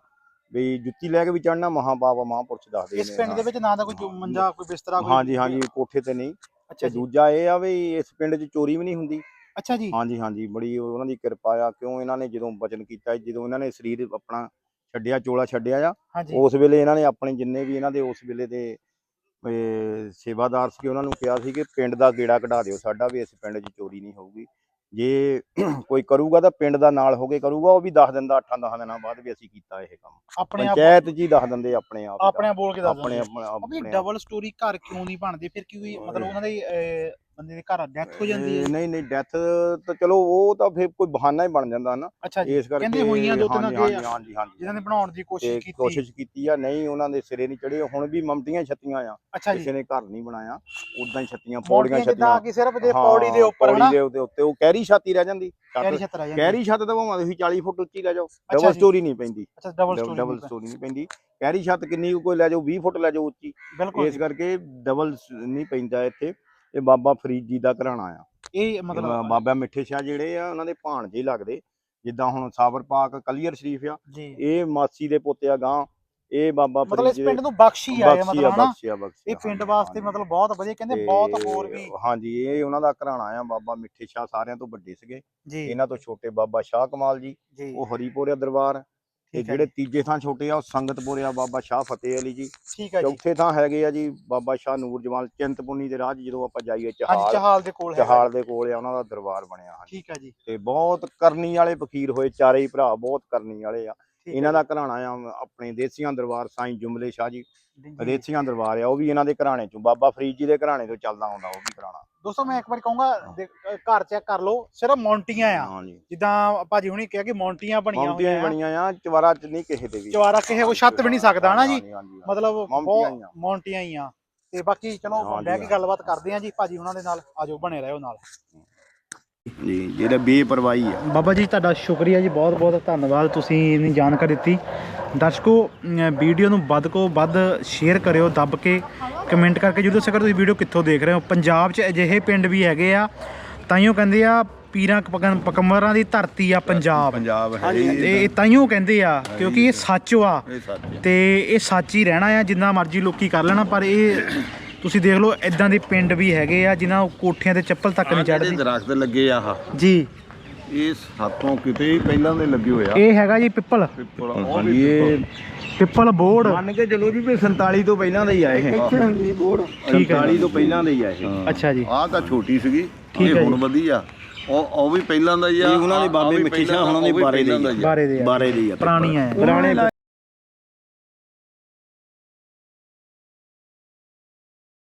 ਵੀ ਜੁੱਤੀ ਲੈ ਕੇ ਵੀ ਚੜਨਾ ਮਹਾ ਬਾਬਾ ਮਹਾਂਪੁਰਸ਼ ਦੱਸਦੇ ਇਸ ਪਿੰਡ ਦੇ ਵਿੱਚ ਨਾ ਤਾਂ ਕੋਈ ਮੰਜਾ ਕੋਈ ਬਿਸਤਰਾ ਕੋਈ ਹਾਂਜੀ ਹਾਂਜੀ ਕੋਠੇ ਤੇ ਨਹੀਂ। ਅੱਛਾ ਦੂਜਾ ਇਹ ਆ ਵੀ ਇਸ ਪਿੰਡ 'ਚ ਚੋਰੀ ਵੀ ਨਹੀਂ ਹੁੰਦੀ। ਅੱਛਾ ਜੀ। ਹਾਂਜੀ ਹਾਂਜੀ ਬੜੀ ਉਹਨਾਂ ਦੀ ਕਿਰਪਾ ਆ। ਕਿਉਂ ਇਹਨਾਂ ਨੇ ਜਦੋਂ ਬਚਨ ਕੀਤਾ ਜਦੋਂ ਇਹਨਾਂ ਨੇ ਸਰੀਰ ਆਪਣਾ ਛੱਡਿਆ ਚੋਲਾ ਛੱਡਿਆ ਆ ਉਸ ਵੇਲੇ ਇਹਨਾਂ ਨੇ ਆਪਣੇ ਜਿੰਨੇ ਵੀ ਇਹਨਾਂ ਦੇ ਉਸ ਵੇਲੇ ਦੇ ਸੇਵਾਦਾਰ ਸੀ ਉਹਨਾਂ ਨੂੰ ਕਿਹਾ ਸੀ ਕਿ ਪਿੰਡ ਦਾ ਗੇੜਾ ਕਢਾ ਦਿਓ। ਸਾਡਾ ਵੀ ਇਸ ਪਿੰਡ 'ਚ ਚੋਰੀ ਨਹੀਂ ਹੋਊਗੀ। ਜੇ ਕੋਈ ਕਰੂਗਾ ਤਾਂ ਪਿੰਡ ਦਾ ਨਾਲ ਹੋ ਕੇ ਕਰੂਗਾ ਉਹ ਵੀ ਦੱਸ ਦਿੰਦਾ 8-10 ਦਿਨਾਂ ਬਾਅਦ ਵੀ ਅਸੀਂ ਕੀਤਾ ਇਹ ਕੰਮ। ਆਪਣੇ ਆਪ ਪੰਚਾਇਤ ਹੀ ਦੱਸ ਦਿੰਦੇ ਆਪਣੇ ਆਪ ਆਪਣੇ ਆਪ ਬੋਲ ਕੇ ਦੱਸ ਆਪਣੇ ਦਿੰਦੇ ਆਪਣੇ ਜੀ ਡਬਲ ਸਟੋਰੀ ਘਰ ਕਿਉਂ ਨਹੀਂ ਬਣਦੇ? ਫਿਰ ਕੀ ਕੋਈ ਮਤਲਬ ਉਹਨਾਂ ਦੇ ਬੰਦੇ ਦੇ ਘਰ ਡੈਥ ਹੋ ਜਾਂਦੀ ਹੈ। ਨਹੀਂ ਨਹੀਂ ਡੈਥ ਤਾਂ ਚਲੋ ਉਹ ਤਾਂ ਫਿਰ ਕੋਈ ਬਹਾਨਾ ਹੀ ਬਣ ਜਾਂਦਾ ਨਾ ਅੱਛਾ ਜੀ ਇਸ ਕਰਕੇ ਕਹਿੰਦੇ ਹੋਈਆਂ ਦੋ ਤਿੰਨ ਅੱਗੇ ਹਾਂਜੀ ਹਾਂਜੀ ਹਾਂਜੀ ਜਿਨ੍ਹਾਂ ਨੇ ਬਣਾਉਣ ਦੀ ਕੋਸ਼ਿਸ਼ ਕੀਤੀ। ਕੋਸ਼ਿਸ਼ ਕੀਤੀ ਆ ਨਹੀਂ ਉਹਨਾਂ ਦੇ ਸਿਰੇ ਨਹੀਂ ਚੜੇ ਹੁਣ ਵੀ ਮਮਟੀਆਂ ਛੱਤੀਆਂ ਆ। ਕਿਸੇ ਨੇ ਘਰ ਨਹੀਂ ਬਣਾਇਆ ਉਦਾਂ ਹੀ ਛੱਤੀਆਂ ਪੌੜੀਆਂ ਜਿੱਦਾਂ ਛੱਤੀਆਂ ਕਿ ਸਿਰਫ ਜੇ ਹਾਂ, ਪੌੜੀ ਦੇ ਉੱਪਰ ਪੌੜੀ ਦੇ ਉੱਤੇ ਉਹ ਕਹਿਰੀ ਛਾਤੀ ਰਹਿ ਜਾਂਦੀ। ਛੱਤ- ਕੈਰੀ ਛੱਤਰ ਆ ਜਾਂਦੀ। ਕਹਿਰੀ ਛੱਤ ਤਾਂ ਭਾਵੇਂ ਤੁਸੀਂ 40 ਫੁੱਟ ਉੱਚੀ ਲੈ ਜਾਓ ਡਬਲ। ਸਟੋਰੀ ਨਹੀਂ ਪੈਂਦੀ। ਅੱਛਾ ਡਬਲ ਸਟੋਰੀ ਡਬਲ ਸਟੋਰੀ ਨਹੀਂ ਪੈਂਦੀ। ਕਹਿਰੀ ਛੱਤ ਕਿੰਨੀ ਕੋਈ ਲੈ ਜਾਓ 20 ਫੁੱਟ ਲੈ ਜਾਓ ਉੱਚੀ। ਇਸ ਕਰਕੇ ਡਬਲ ਨਹੀਂ ਪੈਂਦਾ ਇੱਥੇ। ਇਹ ਬਾਬਾ ਫਰੀਦ ਜੀ ਦਾ ਘਰਾਣਾ ਆ। ਇਹ ਮਤਲਬ ਬਾਬਾ ਮਿੱਠੇ ਸ਼ਾਹ ਜਿਹੜੇ ਆ ਉਹਨਾਂ ਦੇ ਭਾਣਜੇ ਲੱਗਦੇ। ਜਿੱਦਾਂ ਹੁਣ ਸਾਬਰ ਪਾਕ ਕਲੀਅਰ ਸ਼ਰੀਫ ਆ। ਇਹ ਮਾਸੀ ਦੇ ਪੁੱਤ ਆ ਗਾਂ। ਇਹ ਬਾਬਾ ਮਤਲਬ ਇਸ ਪਿੰਡ ਨੂੰ ਬਖਸ਼ੀ ਆਏ ਮਤਲਬ ਬਖਸ਼ੀ ਇਹ ਪਿੰਡ ਵਾਸਤੇ। ਮਤਲਬ ਬਹੁਤ ਵਧੀਆ ਕਹਿੰਦੇ ਬਹੁਤ ਹੋਰ ਵੀ। ਹਾਂਜੀ ਇਹ ਉਹਨਾਂ ਦਾ ਘਰਾਣਾ ਆ ਬਾਬਾ ਮਿੱਠੇ ਸ਼ਾਹ ਸਾਰਿਆਂ ਤੋਂ ਵੱਡੇ ਸੀਗੇ। ਇਹਨਾਂ ਤੋਂ ਛੋਟੇ ਬਾਬਾ ਸ਼ਾਹ ਕਮਾਲ ਜੀ ਉਹ ਹਰੀਪੁਰਿਆ ਦਰਬਾਰ। ਤੇ ਜਿਹੜੇ ਤੀਜੇ ਥਾਂ ਛੋਟੇ ਆ ਉਹ ਸੰਗਤਪੁਰਿਆ ਬਾਬਾ ਸ਼ਾਹ ਫਤਿਹ ਅਲੀ ਜੀ। ਠੀਕ ਹੈ ਜੀ। ਚੌਥੇ ਥਾਂ ਹੈਗੇ ਆ ਜੀ ਬਾਬਾ ਸ਼ਾਹ ਨੂਰ ਜਮਾਲ ਚਿੰਤਪੁਰਨੀ ਦੇ ਰਾਹ 'ਚ ਜਦੋਂ ਆਪਾਂ ਜਾਈਏ ਚਹਾਲ। ਚਹਾਲ ਦੇ ਕੋਲ ਹੈ ਚਹਾਲ ਦੇ ਕੋਲ ਆ ਉਹਨਾਂ ਦਾ ਦਰਬਾਰ ਬਣਿਆ। ਠੀਕ ਹੈ ਜੀ। ਤੇ ਬਹੁਤ ਕਰਨੀ ਵਾਲੇ ਫਕੀਰ ਹੋਏ ਚਾਰੇ ਹੀ ਭਰਾ ਬਹੁਤ ਕਰਨੀ ਵਾਲੇ ਆ। ਇਹਨਾਂ ਦਾ ਘਰਾਣਾ ਆ ਆਪਣੇ ਦੇਸੀਆਂ ਦਰਬਾਰ ਸਾਈਂ ਜੁਮਲੇ ਸ਼ਾਹ ਜੀ। ਦੇਸੀਆਂ ਦਰਬਾਰ ਆ ਉਹ ਵੀ ਇਹਨਾਂ ਦੇ ਘਰਾਣੇ ਚੋਂ ਬਾਬਾ ਫਰੀਦ ਜੀ ਦੇ ਘਰਾਣੇ ਤੋਂ ਚੱਲਦਾ ਆਉਂਦਾ ਉਹ ਵੀ ਘਰਾਣਾ। ਦੋਸਤੋ ਮੈਂ ਇੱਕ ਵਾਰ ਕਹੂੰਗਾ ਦੇ- ਅ, ਘਰ ਚੈੱਕ ਕਰ ਲਓ ਸਿਰਫ ਮੌਂਟੀਆਂ ਆ। ਹਾਂਜੀ ਜਿੱਦਾਂ ਭਾਜੀ ਹੁਣੀ ਕਿਹਾ ਕਿ ਮੌਂਟੀਆਂ ਬਣੀਆਂ ਹੋਈਆਂ ਆ। ਬਣੀਆਂ ਆ ਚਵਾਰਾ ਚ ਨਹੀਂ ਕਿਸੇ ਦੇ ਵੀ। ਚਵਾਰਾ ਕਿਸੇ ਕੋ ਛੱਤ ਵੀ ਨਹੀਂ ਸਕਦਾ ਹਨਾ ਜੀ? ਹਾਂਜੀ, ਹਾਂਜੀ, ਹਾਂਜੀ। ਮਤਲਬ ਮੌਂਟੀਆਂ ਹੀ ਆ। ਬਹੁਤ ਮੌਂਟੀਆਂ ਹੀ ਆ। ਤੇ ਬਾਕੀ ਚਲੋ ਹਾਂਜੀ, ਬਹਿ ਕੇ। ਗੱਲਬਾਤ ਕਰਦੇ ਆ ਜੀ ਭਾਜੀ ਉਹਨਾਂ ਦੇ ਨਾਲ ਆਜੋ ਬਣੇ ਰਹੋ ਨਾਲ। ਜੀ ਜਿਹੜਾ ਬੇਪਰਵਾਹੀ ਆ। ਬਾਬਾ ਜੀ ਤੁਹਾਡਾ ਸ਼ੁਕਰੀਆ ਜੀ ਬਹੁਤ ਬਹੁਤ ਧੰਨਵਾਦ ਤੁਸੀਂ ਇੰਨੀ ਜਾਣਕਾਰੀ ਦਿੱਤੀ। ਦਰਸ਼ਕੋ ਵੀਡੀਓ ਨੂੰ ਵੱਧ ਤੋਂ ਵੱਧ ਸ਼ੇਅਰ ਕਰਿਓ ਦੱਬ ਕੇ ਕਮੈਂਟ ਕਰਕੇ ਜਦੋਂ ਦੱਸਿਆ ਕਰੋ ਤੁਸੀਂ ਵੀਡੀਓ ਕਿੱਥੋਂ ਦੇਖ ਰਹੇ ਹੋ? ਪੰਜਾਬ 'ਚ ਅਜਿਹੇ ਪਿੰਡ ਵੀ ਹੈਗੇ ਆ ਤਾਈਓ ਕਹਿੰਦੇ ਆ ਪੀਰਾਂ ਪਕੰਬਰਾਂ ਦੀ ਧਰਤੀ ਆ ਪੰਜਾਬ। ਪੰਜਾਬ ਹੈ। ਤੇ ਇਹ ਤਾਈਓ ਕਹਿੰਦੇ ਆ ਕਿਉਂਕਿ ਇਹ ਸੱਚ ਆ। ਤੇ ਇਹ ਸੱਚ ਹੀ ਰਹਿਣਾ ਆ ਜਿੰਨਾ ਮਰਜ਼ੀ ਲੋਕੀ ਕਰ ਲੈਣਾ ਪਰ ਇਹ ਤੁਸੀਂ ਦੇਖ ਲਓ ਇਦਾਂ ਦੇ ਪਿੰਡ ਵੀ ਹੈਗੇ ਆ ਜਿਨ੍ਹਾਂ ਕੋਠਿਆਂ ਤੇ ਚੱਪਲ ਤੱਕ ਨਹੀਂ ਚੜਦੀ ਦਰਖਤ ਲੱਗੇ ਆ ਆਹ। ਜੀ। ਇਹ ਸਾਤੋਂ ਕਿਤੇ ਹੀ ਪਹਿਲਾਂ ਦੇ ਲੱਗੇ ਹੋਏ ਆ। ਇਹ ਹੈਗਾ ਜੀ ਪਿੱਪਲ। ਇਹ ਪਿੱਪਲ ਬੋਰਡ ਮੰਨ ਕੇ ਚਲੋ ਵੀ 47 ਤੋਂ ਪਹਿਲਾਂ ਦੇ ਹੀ ਆਏ ਇਹ। ਠੀਕ ਹੈ 47 ਤੋਂ ਪਹਿਲਾਂ ਦੇ ਹੀ ਆਏ ਇਹ। ਅੱਛਾ ਜੀ। ਆਹ ਤਾਂ ਛੋਟੀ ਸੀਗੀ ਠੀਕ ਇਹ ਹੈ ਹੁਣ। ਵਧੀਆ। ਉਹ ਉਹ ਵੀ ਪਹਿਲਾਂ ਦਾ ਹੀ ਆ। ਇਹ ਉਹਨਾਂ ਦੇ ਬਾਬੇ ਵੀ ਮਿੱਠੇ ਸ਼ਾਹ ਪਹਿਲਾਂ- ਉਹਨਾਂ ਦੇ ਬਾਰੇ ਦੇ ਹੀ ਹੀ। ਬਾਰੇ ਦੇ ਆ। ਬਾਰੇ ਦੀ ਆ। ਪੁਰਾਣੀ ਆ। ਪੁਰਾਣੇ